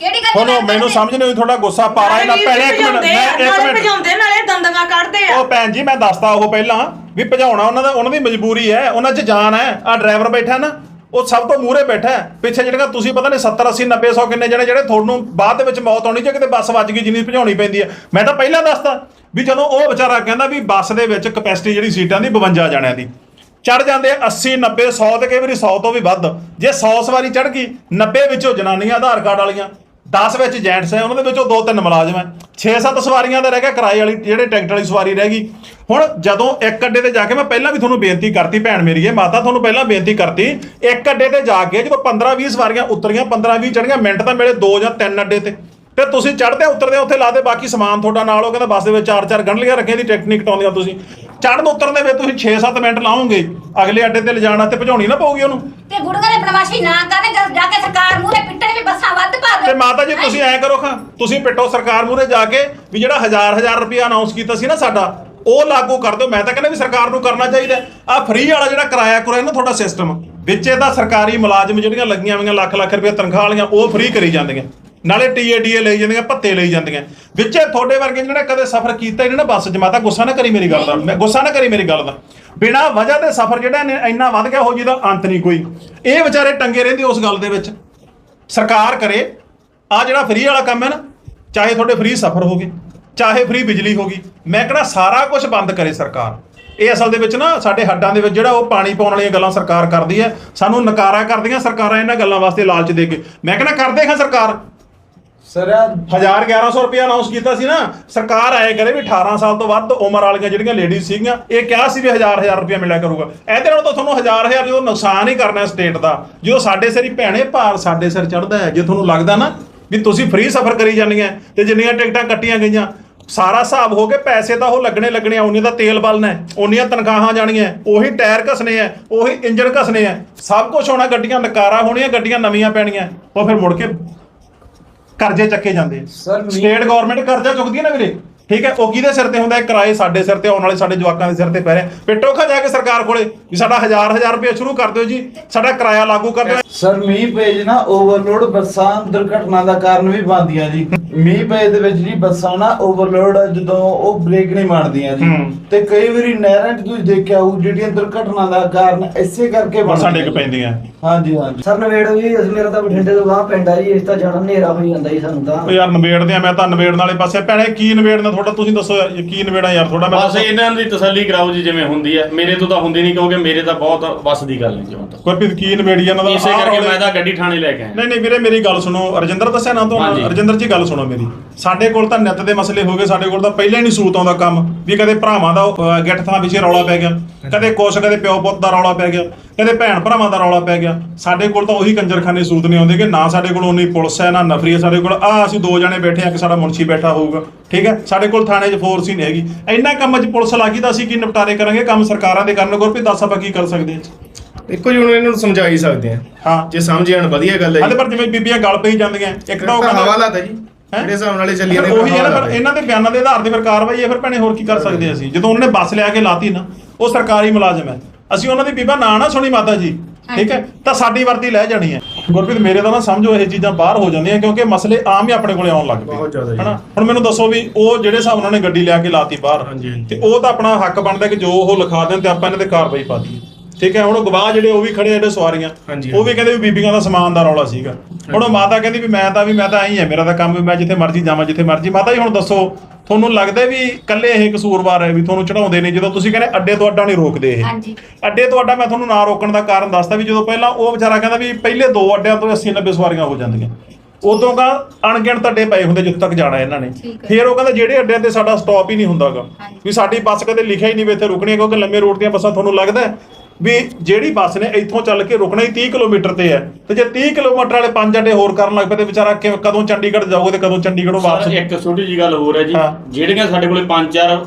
ਕਿਹੜੀ ਗੱਲ ਤੁਹਾਨੂੰ ਵੈਰ ਮੈਨੂੰ? ਸਮਝ ਨਹੀਂ ਹੋਈ ਤੁਹਾਡਾ ਗੁੱਸਾ ਪਾਰਾ ਇਹਨਾਂ ਪਹਿਲੇ ਇੱਕ ਮਿੰਟ ਭਜਾਉਂਦੇ ਮੈਂ ਇੱਕ ਨਾਲੇ ਮਿੰਟ। ਭਜਾਉਂਦੇ ਨਾਲੇ ਦੰਦਗਾ ਕੱਢਦੇ ਆ। ਉਹ ਭੈਣ ਜੀ ਮੈਂ ਦੱਸਦਾ ਉਹ ਪਹਿਲਾਂ ਵੀ ਭਜਾਉਣਾ ਉਹਨਾਂ ਦਾ ਉਹਨਾਂ ਦੀ ਮਜਬੂਰੀ ਹੈ ਉਹਨਾਂ 'ਚ ਜਾਨ ਹੈ। ਆ ਡਰਾਈਵਰ ਬੈਠਾ ਨਾ ਉਹ ਸਭ ਤੋਂ ਮੂਹਰੇ ਬੈਠਾ ਹੈ। ਪਿੱਛੇ ਜਿਹੜੀਆਂ ਤੁਸੀਂ ਪਤਾ ਨਹੀਂ 70 80 90 100 ਕਿੰਨੇ ਜਣੇ ਜਿਹੜੇ ਤੁਹਾਨੂੰ ਬਾਅਦ ਦੇ ਵਿੱਚ ਮੌਤ ਆਉਣੀ ਜੇ ਕਿਤੇ ਬੱਸ ਵੱਜ ਗਈ ਜਿੰਨੀ ਭਜਾਉਣੀ ਪੈਂਦੀ ਹੈ। ਮੈਂ ਤਾਂ ਪਹਿਲਾਂ ਦੱਸਦਾ ਵੀ ਜਦੋਂ ਉਹ ਵਿਚਾਰਾ ਕਹਿੰਦਾ ਵੀ ਬੱਸ ਦੇ ਵਿੱਚ ਕਪੈਸਿਟੀ ਜਿਹੜੀ ਸੀਟਾਂ ਦੀ 52 ਜਣਿਆਂ ਦੀ ਚੜ ਜਾਂਦੇ ਆ 80 90 100 ਤੇ ਕਈ ਵਾਰੀ 100 ਤੋਂ ਵੀ ਵੱਧ। ਜੇ 100 ਸਵਾਰੀ ਚੜ ਗਈ 90 ਵਿੱਚੋਂ ਜਨਾਨੀਆਂ ਆਧਾਰ ਕਾਰਡ ਵਾਲੀਆਂ 10 ਵਿੱਚ ਜੈਂਟਸ ਹੈ ਉਹਨਾਂ ਦੇ ਵਿੱਚੋਂ ਦੋ ਤਿੰਨ ਮੁਲਾਜ਼ਮ ਹੈ 6-7 ਸਵਾਰੀਆਂ ਦਾ ਰਹਿ ਗਿਆ, ਕਿਰਾਏ ਵਾਲੀ, ਜਿਹੜੇ ਟਿਕਟ ਵਾਲੀ ਸਵਾਰੀ ਰਹਿ ਗਈ। ਹੁਣ ਜਦੋਂ ਇੱਕ ਅੱਡੇ ਤੇ ਜਾ ਕੇ ਮੈਂ ਪਹਿਲਾਂ ਵੀ ਤੁਹਾਨੂੰ ਬੇਨਤੀ ਕਰਤੀ, ਭੈਣ ਮੇਰੀ, ਇਹ ਮਾਤਾ ਤੁਹਾਨੂੰ ਪਹਿਲਾਂ ਬੇਨਤੀ ਕਰਤੀ, ਇੱਕ ਅੱਡੇ ਤੇ ਜਾ ਕੇ ਜਦੋਂ 15-20 ਸਵਾਰੀਆਂ ਉਤਰੀਆਂ 15-20 ਚੜੀਆਂ ਮਿੰਟ ਤਾਂ ਮੇਰੇ ਦੋ ਜਾਂ ਤਿੰਨ ਅੱਡੇ ਤੇ। ਤੇ ਤੁਸੀਂ ਚੜਦੇ ਉਤਰਦੇ ਉੱਥੇ ਲਾਦੇ ਬਾਕੀ ਸਮਾਨ ਤੁਹਾਡਾ ਨਾਲ ਉਹ ਕਹਿੰਦਾ ਬੱਸ ਦੇ ਵਿੱਚ ਚਾਰ ਚਾਰ ਗੰਢਲੀਆਂ ਰੱਖੀਆਂ ਦੀ ਟਿਕਟ ਨਹੀਂ ਕਟਾਉਂਦੀਆਂ ਤੁਸੀਂ। ਚੜਨ ਉਤਰਨ ਦੇ ਵਿੱਚ ਤੁਸੀਂ 6-7 ਮਿੰਟ ਲਾਓਗੇ ਅਗਲੇ ਅੱਡੇ ਤੇ ਲਿਜਾਣਾ ਤੇ ਭਜਾਉਣੀ ਨਾ ਪਊਗੀ ਉਹਨੂੰ। ਤੇ ਬੁੜੀਆਂ ਦੇ ਪ੍ਰਵਾਸੀ ਨਾ ਕਰਨ ਜਾ ਕੇ ਸਰਕਾਰ ਮੂਹਰੇ ਪਿੱਟਣ ਵੀ ਬੱਸਾਂ ਵੱਧ ਪਾ ਦੇ। ਤੇ ਮਾਤਾ ਜੀ ਤੁਸੀਂ ਐ ਕਰੋ ਖਾਂ ਤੁਸੀਂ ਪਿੱਟੋ ਸਰਕਾਰ ਮੂਹਰੇ ਜਾ ਕੇ ਵੀ ਜਿਹੜਾ ਹਜ਼ਾਰ ਹਜ਼ਾਰ ਰੁਪਇਆ ਅਨਾਉਂਸ ਕੀਤਾ ਸੀ ਨਾ ਸਾਡਾ ਉਹ ਲਾਗੂ ਕਰ ਦਿਓ। ਮੈਂ ਤਾਂ ਕਹਿੰਦਾ ਵੀ ਸਰਕਾਰ ਨੂੰ ਕਰਨਾ ਚਾਹੀਦਾ। ਆ ਫ੍ਰੀ ਵਾਲਾ ਜਿਹੜਾ ਕਿਰਾਇਆ ਕੁਰਾਇਆ ਨਾ ਤੁਹਾਡਾ ਸਿਸਟਮ ਵਿੱਚ ਇਹਦਾ ਸਰਕਾਰੀ ਮੁਲਾਜ਼ਮ ਜਿਹੜੀਆਂ ਲੱਗੀਆਂ ਹੋਈਆਂ ਲੱਖ ਲੱਖ ਰੁਪਏ ਤਨਖਾਹ ਵਾਲੀਆਂ ਉਹ ਫ੍ਰੀ ਕਰੀ ਜਾਂਦੀਆਂ। ਨਾਲੇ ਟੀਏ ਡੀਏ ਲਈ ਜਾਂਦੀਆਂ, ਭੱਤੇ ਲਈ ਜਾਂਦੀਆਂ। ਵਿੱਚ ਤੁਹਾਡੇ ਵਰਗੇ ਜਿਹੜੇ ਕਦੇ ਸਫ਼ਰ ਕੀਤਾ ਇਹਨਾਂ ਨਾ ਬੱਸ ਚ। ਮਾਤਾ, ਗੁੱਸਾ ਨਾ ਕਰੀ ਮੇਰੀ ਗੱਲ ਦਾ। ਮੈਂ ਗੁੱਸਾ ਨਾ ਕਰੀ ਮੇਰੀ ਗੱਲ ਦਾ। ਬਿਨਾ ਵਜ੍ਹਾ ਦੇ ਸਫ਼ਰ ਜਿਹੜਾ ਨੇ ਇੰਨਾ ਵੱਧ ਗਿਆ ਹੋ ਜਿਹਦਾ ਅੰਤ ਨਹੀਂ ਕੋਈ। ਇਹ ਵਿਚਾਰੇ ਟੰਗੇ ਰਹਿੰਦੇ ਉਸ ਗੱਲ ਦੇ ਵਿੱਚ। ਸਰਕਾਰ ਕਰੇ। ਆ ਜਿਹੜਾ ਫ੍ਰੀ ਵਾਲਾ ਕੰਮ ਹੈ ਨਾ, ਚਾਹੇ ਤੁਹਾਡੇ ਫ੍ਰੀ ਸਫਰ ਹੋਗੇ ਚਾਹੇ ਫ੍ਰੀ ਬਿਜਲੀ ਹੋਗੀ ਮੈਂ ਕਹਿੰਦਾ ਸਾਰਾ ਕੁਝ ਬੰਦ ਕਰੇ ਸਰਕਾਰ। ਇਹ ਅਸਲ ਦੇ ਵਿੱਚ ਨਾ ਸਾਡੇ ਹੱਡਾਂ ਦੇ ਵਿੱਚ ਜਿਹੜਾ ਉਹ ਪਾਣੀ ਪਾਉਣ ਵਾਲੀਆਂ ਗੱਲਾਂ ਸਰਕਾਰ ਕਰਦੀ ਹੈ। ਸਾਨੂੰ ਨਕਾਰਾ ਕਰਦੀਆਂ ਸਰਕਾਰਾਂ ਇਹਨਾਂ ਗੱਲਾਂ ਵਾਸਤੇ ਲਾਲਚ ਦੇ ਕੇ। ਮੈਂ ਕਹਿੰਦਾ ਕਰਦੇ ਹਾਂ ਸਰਕਾਰ। ਸਰ 1000 1100 ਰੁਪਇਆ ਅਨਾਉਂਸ ਕੀਤਾ ਸੀ ਨਾ ਸਰਕਾਰ ਆਏ ਕਰੇ ਵੀ 18 ਸਾਲ ਤੋਂ ਵੱਧ ਉਮਰ ਵਾਲੀਆਂ ਜਿਹੜੀਆਂ ਲੇਡੀਜ਼ ਸੀਗੀਆਂ ਇਹ ਕਿਹਾ ਸੀ ਵੀ 1000 1000 ਰੁਪਇਆ ਮਿਲਿਆ ਕਰੂਗਾ। ਇਹਦੇ ਨਾਲ ਤਾਂ ਤੁਹਾਨੂੰ 1000 1000 ਜਦੋਂ ਨੁਕਸਾਨ ਹੀ ਕਰਨਾ ਸਟੇਟ ਦਾ। ਜਦੋਂ ਸਾਡੇ ਸਿਰ ਹੀ ਭੈਣੇ ਭਾਰ ਸਾਡੇ ਸਿਰ ਚੜਦਾ ਹੈ ਜੇ ਤੁਹਾਨੂੰ ਲੱਗਦਾ ਨਾ ਵੀ ਤੁਸੀਂ ਫ੍ਰੀ ਸਫ਼ਰ ਕਰੀ ਜਾਂਦੀਆਂ ਤੇ ਜਿੰਨੀਆਂ ਟਿਕਟਾਂ ਕੱਟੀਆਂ ਗਈਆਂ ਸਾਰਾ ਹਿਸਾਬ ਹੋ ਕੇ ਪੈਸੇ ਤਾਂ ਉਹ ਲੱਗਣੇ ਲੱਗਣੇ ਆ ਉਹਨੇ ਦਾ ਤੇਲ ਬਲਣਾ ਹੈ, ਉਹਨੀਆਂ ਤਨਖਾਹਾਂ ਜਾਣੀਆਂ ਉਹੀ ਟਾਇਰ ਘਸਨੇ ਆ ਉਹੀ ਇੰਜਨ ਘਸਨੇ ਆ ਸਭ ਕੁਝ ਹੋਣਾ ਗੱਡੀਆਂ ਨਕਾਰਾ ਹੋਣੀਆਂ ਗੱਡੀਆਂ ਨਵੀਆਂ ਪੈਣੀਆਂ ਉਹ ਫਿਰ ਮੁੜ ਕੇ ਕਰਜ਼ੇ ਚੱਕੇ ਜਾਂਦੇ। Me- ਸਟੇਟ ਗਵਰਨਮੈਂਟ ਕਰਜ਼ਾ ਚੁੱਕਦੀ ਹੈ ਨਾ ਵੀਰੇ? ਠੀਕ ਹੈ ਉਹ ਕਿਹਦੇ ਸਿਰ ਤੇ ਹੁੰਦਾ? ਹੈ ਕਿਰਾਏ ਸਾਡੇ ਸਿਰ ਤੇ ਆਉਣ ਵਾਲੇ ਸਾਡੇ ਜਵਾਕਾਂ ਦੇ ਸਿਰ ਤੇ ਪੈ ਰਹੇ। ਪਿੱਟੋ ਖਾ ਜਾ ਕੇ ਸਰਕਾਰ ਕੋਲੇ ਵੀ ਸਾਡਾ ਹਜ਼ਾਰ ਹਜ਼ਾਰ ਰੁਪਏ ਸ਼ੁਰੂ ਕਰ ਦਿਓ ਜੀ। ਸਾਡਾ ਕਿਰਾਇਆ ਲਾਗੂ ਕਰ ਦਿਓ। ਸਰ ਮੀਂਹ ਪਏ ਨਾ ਓਵਰਲੋਡ ਬੱਸਾਂ ਦੁਰਘਟਨਾ ਦਾ ਕਾਰਨ ਵੀ ਬਣਦੀਆਂ ਜੀ। ਮੀਂਹ ਪਏ ਦੇ ਵਿੱਚ ਜੀ ਬੱਸਾਂ ਨਾ ਓਵਰਲੋਡ ਜਦੋਂ ਉਹ ਬ੍ਰੇਕ ਨਹੀਂ ਮਾਰਦੀਆਂ ਜੀ। ਤੇ ਕਈ ਵਾਰੀ ਨਹਿਰਾਂ 'ਚ ਤੁਸੀਂ ਦੇਖਿਆ ਹੋਊ ਜਿਹੜੀਆਂ ਦੁਰਘਟਨਾ ਦਾ ਕਾਰਨ ਇਸੇ ਕਰਕੇ ਬੱਸਾਂ ਬਣਦੀਆਂ ਡਿੱਗ ਪੈਂਦੀਆਂ। ਹਾਂਜੀ ਹਾਂਜੀ। ਸਰ ਨਵੇੜੋ ਜੀ ਅਸੀਂ ਮੇਰਾ ਤਾਂ ਬਠਿੰਡੇ ਤੋਂ ਬਾਹਰ ਪਿੰਡ ਆ ਜੀ ਇਸ ਤਾਂ ਜਾਣਾ ਹਨੇਰਾ ਹੋਈ ਜਾਂਦਾ ਜੀ ਸਾਨੂੰ ਤਾਂ। ਉਹ ਯਾਰ ਨਵੇੜਦੇ ਆ ਮੈਂ ਤਾਂ ਨਵੇੜਨ ਵਾਲੇ ਪਾਸੇ। ਭੈਣੇ ਕੀ ਨਵੇੜਨਾ ਤੁਹਾਡਾ ਤੁਸੀਂ ਦੱਸੋ ਯਾਰ, ਕੀ ਨਵੇੜਾ ਯਾਰ ਤੁਹਾਡਾ ਬਸ ਇਹਨਾਂ ਦੀ ਤਸੱਲੀ ਕਰਾਓ ਜੀ ਜਿਵੇਂ ਹੁੰਦੀ ਹੈ। ਮੇਰੇ ਤੋਂ ਤਾਂ ਹੁੰਦੀ ਨਹੀਂ ਕਿਉਂਕਿ ਮੇਰੇ ਤਾਂ ਬਹੁਤ ਵੱਸ ਦੀ ਗੱਲ ਨਹੀਂ ਜੀ ਹੁਣ ਤਾਂ। ਕੀ ਨਵੇੜੀ ਇਹਨਾਂ ਦਾ ਇਸੇ ਆਹ ਕਰਕੇ ਰੌਲੇ- ਮੈਂ ਤਾਂ ਗੱਡੀ ਥਾਣੇ ਲੈ ਕੇ ਆਇਆ। ਨਹੀਂ ਨਹੀਂ ਵੀਰੇ ਮੇਰੀ ਗੱਲ ਸੁਣੋ। ਰਜਿੰਦਰ ਦੱਸਿਆ ਨਾ ਤੁਹਾਨੂੰ। ਰਜਿੰਦਰ ਜੀ ਗੱਲ ਸੁਣੋ ਮੇਰੀ। ਸਾਡੇ ਕੋਲ ਤਾਂ ਨਿੱਤ ਦੇ ਮਸਲੇ ਹੋ ਗਏ ਸਾਡੇ ਕੋਲ ਤਾਂ ਪਹਿਲਾਂ ਹੀ ਨਹੀਂ ਸੂਤ ਆਉਂਦਾ ਕੰਮ। ਵੀ ਕਦੇ ਭਰਾਵਾਂ ਦਾ ਅਹ, ਗਿੱਠ ਥਾਂ ਪਿੱਛੇ ਰੌਲਾ ਪੈ ਗਿਆ। ਕਦੇ ਕੁਛ ਕਦੇ ਪਿਓ ਪੁੱਤ ਦਾ ਰੌਲਾ ਪੈ ਗਿਆ ਕਦੇ ਭੈਣ ਭਰਾਵਾਂ ਦਾ ਰੌਲਾ ਪੈ ਗਿਆ। ਸਾਡੇ ਕੋਲ ਤਾਂ ਉਹੀ ਕੰਜਰਖਾਨੇ ਸੂਤ ਨਹੀਂ ਆਉਂਦੇ ਕਿ ਨਾ ਸਾਡੇ ਕੋਲ ਉਨੀ ਪੁਲਿਸ ਹੈ ਨਾ ਨਫਰੀ ਹੈ। ਸਾਡੇ ਕੋਲ ਆ ਅਸੀਂ ਦੋ ਜਣੇ ਬੈਠੇ ਆ ਕਿ ਸਾਡਾ ਮੁਨਸ਼ੀ ਬੈਠਾ ਹੋਊਗਾ। ਠੀਕ ਹੈ? ਸਾਡੇ ਕੋਲ ਥਾਣੇ 'ਚ ਫੋਰਸ ਹੀ ਨਹੀਂ ਹੈਗੀ। ਇੰਨਾ ਕੰਮ 'ਚ ਪੁਲਿਸ ਲੱਗੀ ਤਾਂ ਅਸੀਂ ਕੀ ਨਿਪਟਾਰੇ ਕਰਾਂਗੇ? ਕੰਮ ਸਰਕਾਰਾਂ ਦੇ ਕਰਨ ਗੁਰਪ੍ਰੀਤ ਦੱਸ ਆਪਾਂ ਕੀ ਕਰ ਸਕਦੇ ਹਾਂ? ਦੇਖੋ ਜੀ ਹੁਣ ਇਹਨਾਂ ਨੂੰ ਸਮਝਾ ਹੀ ਸਕਦੇ ਆ ਹਾਂ। ਜੇ ਸਮਝ ਜਾਣ ਵਧੀਆ ਗੱਲ ਹੈ ਜੀ। ਪਰ ਜਿਵੇਂ ਬੀਬੀਆਂ ਗੱਲ ਪਈ ਜਾਂਦੀਆਂ ਇੱਕ ਤਾਂ ਉਹ ਕਹਿੰਦੇ- ਹਵਾਲਾ ਤਾਂ ਜੀ? ਜਿਹੜੇ ਹਿਸਾਬ ਨਾਲੇ ਚੱਲੀ ਜਾਂਦੇ ਉਹੀ ਹੈ ਨਾ ਫਿਰ ਇਹਨਾਂ ਦੇ ਬਿਆਨਾਂ ਦੇ ਆਧਾਰ ਤੇ ਫਿਰ ਕਾਰਵਾਈ ਹੈ ਫਿਰ ਭੈਣੇ ਹੋਰ ਕੀ ਕਰ ਸਕਦੇ ਅਸੀਂ? ਜਦੋਂ ਉਹਨਾਂ ਬੱਸ ਲਿਆ ਕੇ ਲਾਤੀ ਨਾ ਉਹ ਸਰਕਾਰੀ ਮੁਲਾਜ਼ਮ ਹੈ। ਅਸੀਂ ਉਹਨਾਂ ਦੀ ਬੀਬਾ ਨਾ ਨਾ ਸੁਣੀ ਮਾਤਾ ਜੀ ਠੀਕ ਹੈ? ਤਾਂ ਸਾਡੀ ਵਰਦੀ ਲੈ ਜਾਣੀ ਹੈ। ਗੁਰਪ੍ਰੀਤ ਮੇਰੇ ਤਾਂ ਨਾ ਸਮਝੋ ਇਹ ਚੀਜ਼ਾਂ ਬਾਹਰ ਹੋ ਜਾਂਦੀਆਂ ਕਿਉਂਕਿ ਮਸਲੇ ਆਮ ਹੀ ਆਪਣੇ ਕੋਲੇ ਆਉਣ ਲੱਗ ਪਏ। ਹਨਾ? ਹੁਣ ਮੈਨੂੰ ਦੱਸੋ ਵੀ ਉਹ ਜਿਹੜੇ ਹਿਸਾਬ ਉਹਨੇ ਗੱਡੀ ਲਿਆ ਕੇ ਲਾਤੀ ਬਾਹਰ। ਤੇ ਉਹ ਤਾਂ ਆਪਣਾ ਹੱਕ ਬਣਦਾ ਕਿ ਜੋ ਉਹ ਲਿਖਾ ਦੇਣ ਤੇ ਆਪਾਂ ਇਹਨਾਂ ਤੇ ਕਾਰਵਾਈ ਪਾ ਦਈਏ। ਠੀਕ ਹੈ? ਹੁਣ ਉਹ ਗਵਾਹ ਜਿਹੜੇ ਉਹ ਵੀ ਖੜੇ ਜਿਹੜੇ ਸਵਾਰੀਆਂ ਉਹ ਵੀ ਕਹਿੰਦੇ ਵੀ ਬੀਬੀਆਂ ਦਾ ਸਮਾਨ ਦਾ ਰੌਲਾ ਸੀਗਾ। ਹੁਣ ਉਹ ਮਾਤਾ ਕਹਿੰਦੀ ਵੀ ਮੈਂ ਤਾਂ ਵੀ ਮੈਂ ਤਾਂ ਐਂ ਹੀ ਆ ਮੇਰਾ ਤਾਂ ਕੰਮ ਵੀ ਮੈਂ ਜਿੱਥੇ ਮਰਜ਼ੀ ਜਾਵਾਂ ਜਿੱਥੇ ਮਰਜ਼ੀ। ਮਾਤਾ ਜੀ ਹੁਣ ਦੱਸੋ ਤੁਹਾਨੂੰ ਲੱਗਦਾ ਵੀ ਇਕੱਲੇ ਇਹ ਕਸੂਰਵਾਰ ਹੈ ਵੀ ਤੁਹਾਨੂੰ ਚੜਾਉਂਦੇ ਨੇ ਜਦੋਂ ਤੁਸੀਂ ਕਹਿੰਦੇ ਅੱਡੇ ਤੋਂ ਅੱਡਾ ਨਹੀਂ ਰੋਕਦੇ ਇਹ। ਹਾਂਜੀ। ਅੱਡੇ ਤੋਂ ਅੱਡਾ ਮੈਂ ਤੁਹਾਨੂੰ ਨਾ ਰੋਕਣ ਦਾ ਕਾਰਨ ਦੱਸਦਾ ਵੀ ਜਦੋਂ ਪਹਿਲਾਂ ਉਹ ਵਿਚਾਰਾ ਕਹਿੰਦਾ ਵੀ ਪਹਿਲੇ ਦੋ ਅੱਡਿਆਂ ਤੋਂ 80 90 ਸਵਾਰੀਆਂ ਹੋ ਜਾਂਦੀਆਂ। ਉਦੋਂ ਕਾ ਅਣਗਿਣਤ ਅੱਡੇ ਪਏ ਹੁੰਦੇ ਜਿੱਥੇ ਤੱਕ ਜਾਣਾ ਇਹਨਾਂ ਨੇ। ਠੀਕ ਹੈ। ਫਿਰ ਉਹ ਕਹਿੰਦਾ ਜਿਹੜੇ ਅੱਡਿਆਂ ਤੇ ਸਾਡਾ ਸਟਾਪ ਹੀ ਨਹੀਂ ਹੁੰਦਾਗਾ। ਹਾਂਜੀ। ਵੀ ਸਾਡੀ ਬੱਸ ਕਦੇ ਲਿਖਿਆ ਹੀ ਨਹੀਂ ਵੀ ਇੱਥੇ ਰੁਕਣੀ ਹੈ ਕਿਉਂਕਿ ਲੰਮੇ ਰੂਟ ਦੀਆਂ ਬੱਸਾਂ ਤੁਹਾਨੂੰ ਲੱਗਦਾ ਹੈ। ਵੀ ਜਿਹੜੀ ਬੱਸ ਨੇ ਇੱਥੋਂ ਚੱਲ ਕੇ ਰੁਕਣਾ ਹੀ 30 ਕਿਲੋਮੀਟਰ ਤੇ ਹੈ ਤੇ ਜੇ 30 ਕਿਲੋਮੀਟਰ ਵਾਲੇ ਪੰਜ ਅੱਡੇ ਹੋਰ ਕਰਨ ਲੱਗ ਪਏ ਤੇ ਵਿਚਾਰਾ ਕਿਵੇਂ ਕਦੋਂ ਚੰਡੀਗੜ੍ਹ ਜਾਊਗਾ ਤੇ ਕਦੋਂ ਚੰਡੀਗੜ੍ਹੋਂ ਵਾਪਸ ਇੱਕ ਛੋਟੀ ਜੀ ਗੱਲ ਹੋਰ ਹੈ ਜੀ। ਜਿਹੜੀਆਂ ਸਾਡੇ ਕੋਲੇ ਪੰਜ ਚਾਰ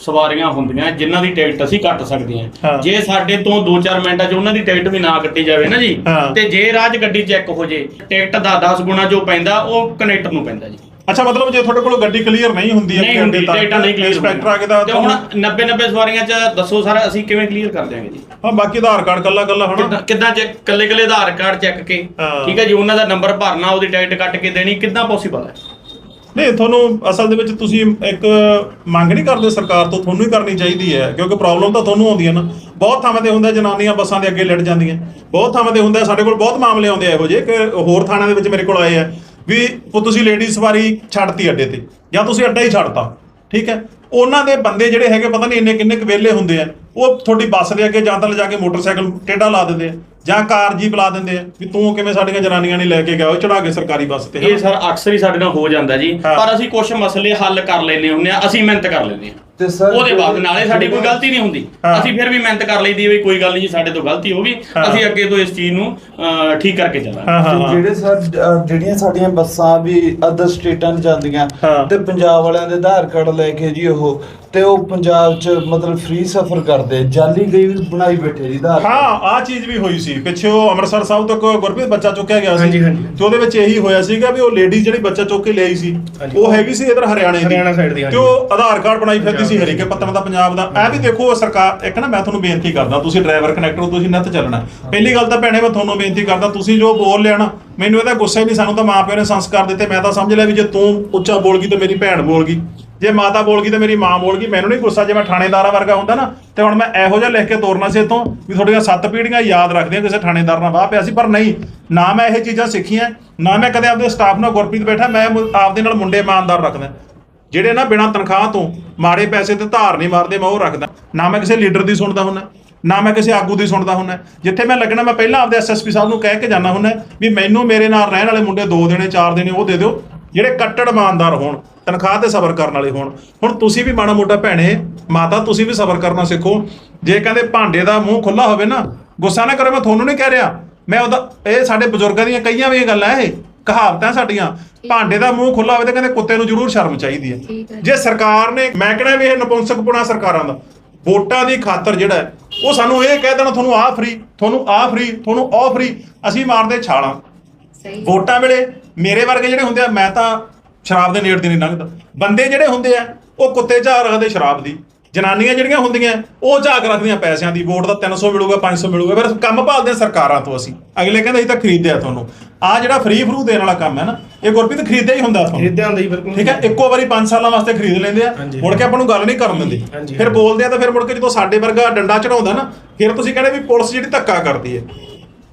ਸਵਾਰੀਆਂ ਹੁੰਦੀਆਂ ਜਿਨ੍ਹਾਂ ਦੀ ਟਿਕਟ ਅਸੀਂ ਕੱਟ ਸਕਦੇ ਹਾਂ। ਜੇ ਸਾਡੇ ਤੋਂ 2-4 ਮਿੰਟਾਂ 'ਚ ਉਹਨਾਂ ਦੀ ਟਿਕਟ ਵੀ ਨਾ ਕੱਟੀ ਜਾਵੇ ਨਾ ਜੀ। ਤੇ ਜੇ ਰਾਜ ਗੱਡੀ ਚੈੱਕ ਹੋ ਜੇ ਟਿਕਟ ਦਾ 10 ਗੁਣਾ ਜੋ ਪੈਂਦਾ ਉਹ ਕਨੈਕਟਰ ਨੂੰ ਪੈਂਦਾ ਜੀ ਅੱਛਾ ਮਤਲਬ ਜੇ ਤੁਹਾਡੇ ਕੋਲ ਗੱਡੀ ਕਲੀਅਰ ਨਹੀਂ ਹੁੰਦੀ ਹੈ ਨਹੀਂ ਹੁੰਦੀ ਟਿਕਟਾਂ ਨਹੀਂ ਕਲੀਅਰ ਇੰਸਪੈਕਟਰ ਆ ਕੇ ਤਾਂ ਤੇ ਹੁਣ 90 90 ਸਵਾਰੀਆਂ 'ਚ ਦੱਸੋ ਸਰ ਅਸੀਂ ਕਿਵੇਂ ਕਲੀਅਰ ਕਰ ਦਿਆਂਗੇ ਜੀ? ਹਾਂ ਬਾਕੀ ਆਧਾਰ ਕਾਰਡ ਕੱਲਾ ਕੱਲਾ ਹਨਾ ਕਿੱਦਾਂ ਚੈੱਕ ਕੱਲੇ ਕੱਲੇ ਆਧਾਰ ਕਾਰਡ ਚੈੱਕ ਕੇ। ਠੀਕ ਹੈ ਜੀ ਉਹਨਾਂ ਦਾ ਨੰਬਰ ਭਰਨਾ ਉਹਦੀ ਟਿਕਟ ਕੱਟ ਕੇ ਦੇਣੀ ਕਿੱਦਾਂ ਪੋਸੀਬਲ ਹੈ? ਨਹੀਂ ਤੁਹਾਨੂੰ ਅਸਲ ਦੇ ਵਿੱਚ ਤੁਸੀਂ ਇੱਕ ਮੰਗ ਨਹੀਂ ਕਰਦੇ ਸਰਕਾਰ ਤੋਂ ਤੁਹਾਨੂੰ ਹੀ ਕਰਨੀ ਚਾਹੀਦੀ ਹੈ ਕਿਉਂਕਿ ਪ੍ਰੋਬਲਮ ਤਾਂ ਤੁਹਾਨੂੰ ਆਉਂਦੀ ਹੈ ਨਾ। ਬਹੁਤ ਥਾਵਾਂ ਤੇ ਹੁੰਦਾ ਜਨਾਨੀਆਂ ਬੱਸਾਂ ਦੇ ਅੱਗੇ ਲੜ ਜਾਂਦੀਆਂ। ਬਹੁਤ ਥਾਵਾਂ ਤੇ ਹੁੰਦਾ ਸਾਡੇ ਕੋਲ ਬਹੁਤ ਮਾਮਲੇ ਆਉਂਦੇ ਆ ਇਹੋ ਜਿਹੇ ਕਿ ਹੋਰ ਥਾਣਿਆਂ ਦੇ ਵਿੱਚ ਮੇਰੇ ਕੋਲ ਆਏ ਆ। ਵੀ ਉਹ ਤੁਸੀਂ ਲੇਡੀ ਸਵਾਰੀ ਛੱਡਤੀ ਅੱਡੇ ਤੇ, ਜਾਂ ਤੁਸੀਂ ਅੱਡਾ ਹੀ ਛੱਡਤਾ, ਠੀਕ ਹੈ? ਉਹਨਾਂ ਦੇ ਬੰਦੇ ਜਿਹੜੇ ਹੈਗੇ, ਪਤਾ ਨਹੀਂ ਇੰਨੇ ਕਿੰਨੇ ਕੁ ਵਿਹਲੇ ਹੁੰਦੇ ਆ, ਉਹ ਤੁਹਾਡੀ ਬੱਸ ਦੇ ਅੱਗੇ ਜਾਂ ਤਾਂ ਲਿਜਾ ਕੇ ਮੋਟਰਸਾਈਕਲ ਟੇਢਾ ਲਾ ਦਿੰਦੇ ਆ। ਜਾਂ ਕਾਰ ਜੀ ਬੁਲਾ ਦਿੰਦੇ ਆ ਵੀ ਤੂੰ ਕਿਵੇਂ ਸਾਡੀਆਂ ਜਨਾਨੀਆਂ ਨੇ ਲੈ ਕੇ ਗਿਆ ਉਹ ਚੜਾ ਕੇ ਸਰਕਾਰੀ ਬੱਸ ਤੇ ਇਹ ਸਰ ਅਕਸਰ ਹੀ ਸਾਡੇ ਨਾਲ ਹੋ ਜਾਂਦਾ ਜੀ ਹਾਂ। ਪਰ ਅਸੀਂ ਕੁਝ ਮਸਲੇ ਹੱਲ ਕਰ ਲੈਨੇ ਹੁੰਦੇ ਆ ਅਸੀਂ ਮਿਹਨਤ ਕਰ ਲੈਂਦੇ ਆ ਤੇ ਸਰ ਉਹਦੇ ਬਾਅਦ ਨਾਲੇ ਸਾਡੀ ਕੋਈ ਗਲਤੀ ਨਹੀਂ ਹੁੰਦੀ ਹਾਂ। ਅਸੀਂ ਫਿਰ ਵੀ ਮਿਹਨਤ ਕਰ ਲਈਦੀ ਵੀ ਕੋਈ ਗੱਲ ਨਹੀਂ ਜੀ ਸਾਡੇ ਤੋਂ ਗਲਤੀ ਹੋ ਗਈ ਹਾਂ। ਅਸੀਂ ਅੱਗੇ ਤੋਂ ਇਸ ਚੀਜ਼ ਨੂੰ ਅਹ, ਠੀਕ ਕਰਕੇ ਚੱਲਾਂਗੇ ਹਾਂ ਹਾਂ ਤੇ ਹਾਂ ਜਿਹੜੇ ਸਰ ਜਿਹੜੀਆਂ ਸਾਡੀਆਂ ਬੱਸਾਂ ਵੀ ਅਦਰ ਸਟੇਟਾਂ 'ਚ ਜਾਂਦੀਆਂ ਹਾਂ। ਤੇ ਪੰਜਾਬ ਵਾਲਿਆਂ ਦੇ ਆਧਾਰ ਕਾਰਡ ਲੈ ਕੇ ਜੀ ਉਹ ਤੇ ਉਹ ਪੰਜਾਬ 'ਚ ਮਤਲਬ ਫ੍ਰੀ ਸਫ਼ਰ ਕਰਦੇ ਜਾਲੀ ਗਈ ਬਣਾਈ ਬੈਠੇ ਜੀ ਆਧਾਰ ਹਾਂ ਆਹ ਚੀਜ਼ ਵੀ ਹੋਈ ਸੀ ਪਿੱਛੇ ਉਹ ਅੰਮ੍ਰਿਤਸਰ ਸਾਹਿਬ ਤੋਂ ਕੋਈ ਗੁਰਪ੍ਰੀਤ ਬੱਚਾ ਚੁੱਕਿਆ ਗਿਆ ਸੀ। ਹਾਂਜੀ, ਹਾਂਜੀ। ਤੇ ਉਹਦੇ ਵਿੱਚ ਇਹੀ ਹੋਇਆ ਸੀਗਾ ਵੀ ਉਹ ਲੇਡੀ ਜਿਹੜੀ ਬੱਚਾ ਚੁੱਕ ਕੇ ਲਿਆਈ ਸੀ ਹਾਂਜੀ। ਉਹ ਹੈਗੀ ਸੀ ਇਧਰ ਹਰਿਆਣੇ ਦੀ। ਹਰਿਆਣਾ side ਦੀ, ਤੇ ਹਾਂਜੀ। ਉਹ ਆਧਾਰ ਕਾਰਡ ਬਣਾਈ ਫਿਰਦੀ ਸੀ ਹਰੀਕੇ ਪੱਤਨ ਦਾ ਪੰਜਾਬ ਦਾ। ਇਹ ਵੀ ਦੇਖੋ ਸਰਕਾਰ ਇੱਕ ਨਾ ਮੈਂ ਤੁਹਾਨੂੰ ਬੇਨਤੀ ਕਰਦਾ ਤੁਸੀਂ ਡਰਾਈਵਰ ਕਨੈਕਟਰ ਹੋ ਤੁਸੀਂ ਨੱਤ ਚੱਲਣਾ। ਪਹਿਲੀ ਗੱਲ ਤਾਂ ਭੈਣੇ ਮੈਂ ਤੁਹਾਨੂੰ ਬੇਨਤੀ ਕਰਦਾ ਤੁਸੀਂ ਜੋ ਬੋਲ ਲਿਆ ਨਾ ਮੈਨੂੰ ਇਹਦਾ ਗੁੱਸਾ ਹੀ ਨਹੀਂ ਸਾਨੂੰ ਤਾਂ ਮਾਪਿਆਂ ਨੇ ਸੰਸਕਾਰ ਦਿੱਤੇ। ਮੈਂ ਤਾਂ ਸਮਝ ਲਿਆ ਵੀ ਜੇ ਤੂੰ ਉੱਚਾ ਬੋਲ ਗਈ ਤੇ ਮੇਰੀ ਭੈਣ ਬੋਲ ਗਈ। ਜੇ ਮਾਤਾ ਬੋਲ ਗਈ ਤੇ ਮੇਰੀ ਮਾਂ ਬੋਲ ਗਈ, ਮੈਨੂੰ ਨਹੀਂ ਗੁੱਸਾ ਜੇ ਮੈਂ ਥਾਣੇਦਾਰਾਂ ਵਰਗਾ ਹੁੰਦਾ ਨਾ, ਤੇ ਹੁਣ ਮੈਂ ਇਹੋ ਜਿਹਾ ਲਿਖ ਕੇ ਤੋਰਨਾ ਸੀ ਇਥੋਂ ਵੀ ਤੁਹਾਡੀਆਂ ਸੱਤ ਪੀੜੀਆਂ ਯਾਦ ਰੱਖਦੀਆਂ ਕਿਸੇ ਥਾਣੇਦਾਰ ਨਾਲ ਵਾਹ ਪਿਆ ਸੀ, ਪਰ ਨਹੀਂ, ਨਾ ਮੈਂ ਇਹ ਚੀਜ਼ਾਂ ਸਿੱਖੀਆਂ, ਨਾ ਮੈਂ ਕਦੇ ਆਪਦੇ ਸਟਾਫ ਨਾਲ ਗੁਰਪ੍ਰੀਤ ਬੈਠਾ, ਮੈਂ ਆਪਦੇ ਨਾਲ ਮੁੰਡੇ ਇਮਾਨਦਾਰ ਰੱਖਦਾ। ਜਿਹੜੇ ਨਾ ਬਿਨਾਂ ਤਨਖਾਹ ਤੋਂ ਮਾੜੇ ਪੈਸੇ ਤੇ ਧਾਰ ਨਹੀਂ ਮਾਰਦੇ, ਮੈਂ ਉਹ ਰੱਖਦਾ। ਨਾ ਮੈਂ ਕਿਸੇ ਲੀਡਰ ਦੀ ਸੁਣਦਾ ਹੁੰਦਾ ਨਾ ਮੈਂ ਕਿਸੇ ਆਗੂ ਦੀ ਸੁਣਦਾ ਹੁੰਦਾ ਜਿੱਥੇ ਮੈਂ ਲੱਗਣਾ, ਮੈਂ ਪਹਿਲਾਂ ਆਪਦੇ ਐਸਐਸਪੀ ਸਾਹਿਬ ਨੂੰ ਕਹਿ ਕੇ ਜਾਣਾ ਹੁੰਦਾ ਵੀ ਮੈਨੂੰ ਮੇਰੇ ਨਾਲ ਰਹਿਣ ਵਾਲੇ ਮੁੰਡੇ ਦੋ ਦੇਣੇ, ਚਾਰ ਦੇਣੇ, ਉਹ ਦੇ ਦਿਓ। ਜਿਹੜੇ ਕੱਟੜ ਇਮਾਨਦਾਰ ਹੋਣ ਤਨਖਾਹ ਤੇ ਸਬਰ ਕਰਨ ਵਾਲੇ ਹੋਣ। ਹੁਣ ਤੁਸੀਂ ਵੀ ਮਾੜਾ ਮੋਟਾ ਭੈਣੇ ਮਾਤਾ ਤੁਸੀਂ ਵੀ ਸਬਰ ਕਰਨਾ ਸਿੱਖੋ। ਜੇ ਕਹਿੰਦੇ ਭਾਂਡੇ ਦਾ ਮੂੰਹ ਖੁੱਲਾ ਹੋਵੇ ਨਾ ਗੁੱਸਾ ਨਾ ਕਰੋ ਮੈਂ ਤੁਹਾਨੂੰ ਨਹੀਂ ਕਹਿ ਰਿਹਾ। ਮੈਂ ਉਹਦਾ ਇਹ ਸਾਡੇ ਬਜ਼ੁਰਗਾਂ ਦੀਆਂ ਕਈਆਂ ਵੀ ਗੱਲਾਂ ਇਹ ਕਹਾਵਤਾਂ ਸਾਡੀਆਂ। ਭਾਂਡੇ ਦਾ ਮੂੰਹ ਖੁੱਲਾ ਹੋਵੇ ਤਾਂ ਕਹਿੰਦੇ ਕੁੱਤੇ ਨੂੰ ਜ਼ਰੂਰ ਸ਼ਰਮ ਚਾਹੀਦੀ ਹੈ। ਜੇ ਸਰਕਾਰ ਨੇ ਮੈਂ ਕਹਿੰਦਾ ਵੀ ਇਹ ਨਪੁੰਸਕਪੁਣਾ ਸਰਕਾਰਾਂ ਦਾ। ਵੋਟਾਂ ਦੀ ਖਾਤਰ ਜਿਹੜਾ ਉਹ ਸਾਨੂੰ ਇਹ ਕਹਿ ਦੇਣਾ ਤੁਹਾਨੂੰ ਆਹ ਫ੍ਰੀ ਤੁਹਾਨੂੰ ਆਹ ਫ੍ਰੀ ਤੁਹਾਨੂੰ ਉਹ ਫ੍ਰੀ ਅਸੀਂ ਮਾਰਦੇ ਛਾਲਾਂ। ਸਹੀ। ਵੋਟਾਂ ਵੇਲੇ ਮੇਰੇ ਵਰਗੇ ਜਿਹੜੇ ਹੁੰਦੇ ਆ ਮੈਂ ਤਾਂ ਸ਼ਰਾਬ ਦੇ ਨੇੜੇ ਦੀ ਨਹੀਂ ਲੰਘਦਾ। ਬੰਦੇ ਜਿਹੜੇ ਹੁੰਦੇ ਆ ਉਹ ਕੁੱਤੇ ਝਾਕ ਰੱਖਦੇ ਸ਼ਰਾਬ ਦੀ। ਜਨਾਨੀਆਂ ਜਿਹੜੀਆਂ ਹੁੰਦੀਆਂ ਉਹ ਝਾਕ ਰੱਖਦੀਆਂ ਪੈਸਿਆਂ ਦੀ। ਵੋਟ ਦਾ 300 ਮਿਲੂਗਾ 500 ਮਿਲੂਗਾ। ਫਿਰ ਕੰਮ ਭਾਲਦੇ ਆ ਸਰਕਾਰਾਂ ਤੋਂ ਅਸੀਂ। ਅਗਲੇ ਕਹਿੰਦੇ ਅਸੀਂ ਤਾਂ ਖਰੀਦਿਆ ਤੁਹਾਨੂੰ। ਆ ਜਿਹੜਾ ਫ੍ਰੀ ਫਰੂ ਦੇਣ ਵਾਲਾ ਕੰਮ ਹੈ ਨਾ ਇਹ ਗੁਰਪ੍ਰੀਤ ਖਰੀਦਿਆ ਹੀ ਹੁੰਦਾ ਤੁਹਾਨੂੰ। ਖਰੀਦਿਆ ਹੁੰਦਾ ਜੀ ਬਿਲਕੁਲ। ਠੀਕ ਹੈ? ਇੱਕੋ ਵਾਰੀ 5 ਸਾਲਾਂ ਵਾਸਤੇ ਖਰੀਦ ਲੈਂਦੇ ਆ। ਮੁੜ ਕੇ ਆਪਾਂ ਨੂੰ ਗੱਲ ਨਹੀਂ ਕਰਨ ਦਿੰਦੇ। ਫਿਰ ਬੋਲਦੇ ਆ ਤਾਂ ਫਿਰ ਮੁੜ ਕੇ ਜਦੋਂ ਸਾਡੇ ਵਰਗਾ ਡੰਡਾ ਚੜਾਉਂਦਾ ਨਾ ਫਿਰ ਤੁਸੀਂ ਕਹਿੰਦੇ ਵੀ ਪੁਲਿਸ ਜਿਹੜੀ ਧੱਕਾ ਕਰਦੀ ਹੈ।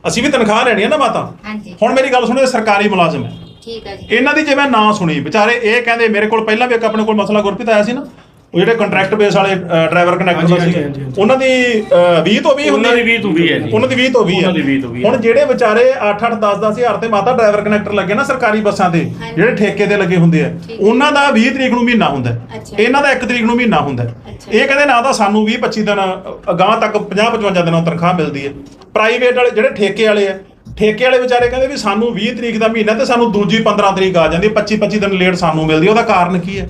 ਅਸੀਂ ਵੀ ਤਨਖਾਹ ਲੈਣੀ ਹੈ ਨਾ ਮਾਤਾ। ਹਾਂਜੀ। ਹੁਣ ਮੇਰੀ ਗੱਲ ਸੁਣੋ ਇਹ ਸਰਕਾਰੀ ਮੁਲਾਜ਼ਮ ਹੈ। ਠੀਕ ਹੈ ਜੀ ਇਹਨਾਂ ਦੀ ਜੇ ਮੈਂ ਨਾਂ ਸੁਣੀ ਵਿਚਾਰੇ ਇਹ ਕਹਿੰਦੇ ਮੇਰੇ ਕੋਲ ਪਹਿਲਾਂ ਵੀ ਇੱਕ ਆਪਣੇ ਕੋਲ ਮਸਲਾ ਗੁਰਪ੍ਰੀਤ ਆਇਆ ਸੀ ਨਾ ਉਹ ਜਿਹੜੇ ਕੰਟਰੈਕਟ ਬੇਸ ਵਾਲੇ ਡਰਾਈਵਰ ਕਨੈਕਟਰ ਹਾਂਜੀ, ਸੀ। ਉਹਨਾਂ ਦੀ ਅਹ, 20 ਤੋਂ 20 ਉਹਨਾਂ ਹੁੰਦੀ ਦੀ 20 ਤੋਂ 20 ਹੈ ਜੀ ਉਹਨਾਂ ਦੀ 20 ਤੋਂ 20 ਉਹਨਾਂ ਦੀ 20 ਤੋਂ 20 ਹੁਣ ਜਿਹੜੇ ਵਿਚਾਰੇ 8 8 10 10 ਹਜ਼ਾਰ ਤੇ ਮਾਤਾ ਡਰਾਈਵਰ ਕਨੈਕਟਰ ਲੱਗੇ ਨਾ ਸਰਕਾਰੀ ਬੱਸਾਂ ਤੇ। ਜਿਹੜੇ ਠੇਕੇ ਤੇ ਲੱਗੇ ਹੁੰਦੇ ਆ। ਉਹਨਾਂ ਦਾ 20 ਤਰੀਕ ਨੂੰ ਮਹੀਨਾ ਹੁੰਦਾ ਹੈ। ਇਹਨਾਂ ਦਾ 1 ਤਰੀਕ ਨੂੰ ਮਹੀਨਾ ਹੁੰਦਾ ਹੈ। ਇਹ ਕਹਿੰਦੇ ਨਾ ਤਾਂ ਸਾਨੂੰ 20 25 ਦਿਨ ਅਗਾਹ ਤੱਕ 50 55 ਦਿਨਾਂ ਤਨਖਾਹ ਮਿਲਦੀ ਹੈ ਪ੍ਰਾਈਵੇਟ ਵਾਲੇ ਜਿਹੜੇ ਠੇਕੇ ਵਾਲੇ ਆ ਠੇਕੇ ਵਾਲੇ ਵਿਚਾਰੇ ਕਹਿੰਦੇ ਵੀ ਸਾਨੂੰ 20 ਤਰੀਕ ਦਾ ਮਹੀਨਾ ਤੇ ਸਾਨੂੰ ਦੂਜੀ 15 ਤਰੀਕ ਆ ਜਾਂਦੀ ਹੈ 25 25 ਦਿਨ ਲੇਟ ਸਾਨੂੰ ਮਿਲਦੀ ਉਹਦਾ ਕਾਰਨ ਕੀ ਹੈ?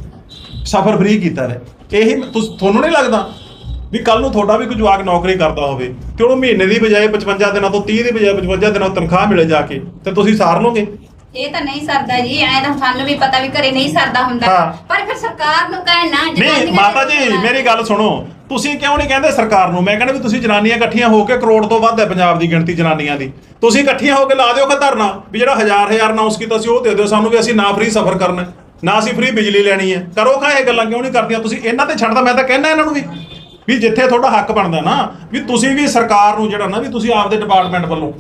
ਸਫਰ ਫ੍ਰੀ ਕੀਤਾ ਰਹੇ। ਇਹੀ ਤੁਹਾਨੂੰ ਨਹੀਂ ਲੱਗਦਾ ਵੀ ਕੱਲ ਨੂੰ ਤੁਹਾਡਾ ਵੀ ਕੋਈ ਜਵਾਕ ਨੌਕਰੀ ਕਰਦਾ ਹੋਵੇ ਤੇ ਉਹਨੂੰ ਮਹੀਨੇ ਦੀ ਬਜਾਏ 55 ਦਿਨਾਂ ਤੋਂ 30 ਦੀ ਬਜਾਏ 55 ਦਿਨਾਂ ਤੋਂ ਤਨਖਾਹ ਮਿਲੇ ਜਾ ਕੇ ਤੇ ਤੁਸੀਂ ਸਾਰ ਲਓਗੇ ਇਹ ਤਾਂ ਨਹੀਂ ਸਰਦਾ ਜੀ ਐ ਤਾਂ ਸਾਨੂੰ ਵੀ ਪਤਾ ਵੀ ਘਰੇ ਨਹੀਂ ਸਰਦਾ ਹੁੰਦਾ। ਹਾਂ। ਪਰ ਫਿਰ ਸਰਕਾਰ ਨੂੰ ਕਹਿਣ ਨਾ ਨਹੀਂ ਜਨਾਨੀਆਂ ਮਾਤਾ ਦੇ ਜੀ ਨਾਲ- ਮੇਰੀ ਗੱਲ ਸੁਣੋ। ਤੁਸੀਂ ਕਿਉਂ ਨਹੀਂ ਕਹਿੰਦੇ ਸਰਕਾਰ ਨੂੰ? ਮੈਂ ਕਹਿੰਦਾ ਵੀ ਤੁਸੀਂ ਜਨਾਨੀਆਂ ਇਕੱਠੀਆਂ ਹੋ ਕੇ ਕਰੋੜ ਤੋਂ ਵੱਧ ਹੈ ਪੰਜਾਬ ਦੀ ਗਿਣਤੀ ਜਨਾਨੀਆਂ ਦੀ। ਤੁਸੀਂ ਇਕੱਠੀਆਂ ਹੋ ਕੇ ਲਾ ਦਿਓ ਕਿ ਧਰਨਾ ਵੀ ਜਿਹੜਾ ਹਜ਼ਾਰ ਹਜ਼ਾਰ ਅਨਾਉਂਸ ਕੀਤਾ ਸੀ ਉਹ ਦੇ ਦਿਓ ਸਾਨੂੰ ਵੀ ਅਸੀਂ ਨਾ ਫ੍ਰੀ ਸਫ਼ਰ ਕਰਨਾ। ਹੈ, ਨਾ ਅਸੀਂ ਫ੍ਰੀ ਬਿਜਲੀ ਲੈਣੀ ਹੈ। ਕਰੋ ਖਾ ਇਹ ਗੱਲਾਂ ਕਿਉਂ ਨਹੀਂ ਕਰਦੀਆਂ? ਤੁਸੀਂ ਇਹਨਾਂ ਤੇ ਛੱਡਦਾ ਮੈਂ ਤਾਂ ਕਹਿੰਦਾ ਇਹਨਾਂ ਨੂੰ ਵੀ। ਵੀ ਜਿੱਥੇ ਤੁਹਾਡਾ ਹੱਕ ਬਣਦਾ ਨਾ ਵੀ ਤੁਸੀਂ ਵੀ ਸਰਕਾਰ ਨੂੰ ਜਿਹੜਾ ਨਾ ਵੀ ਤੁਸੀਂ ਆਪਦੇ ਡਿਪਾਰਟਮੈਂਟ ਵੱਲੋਂ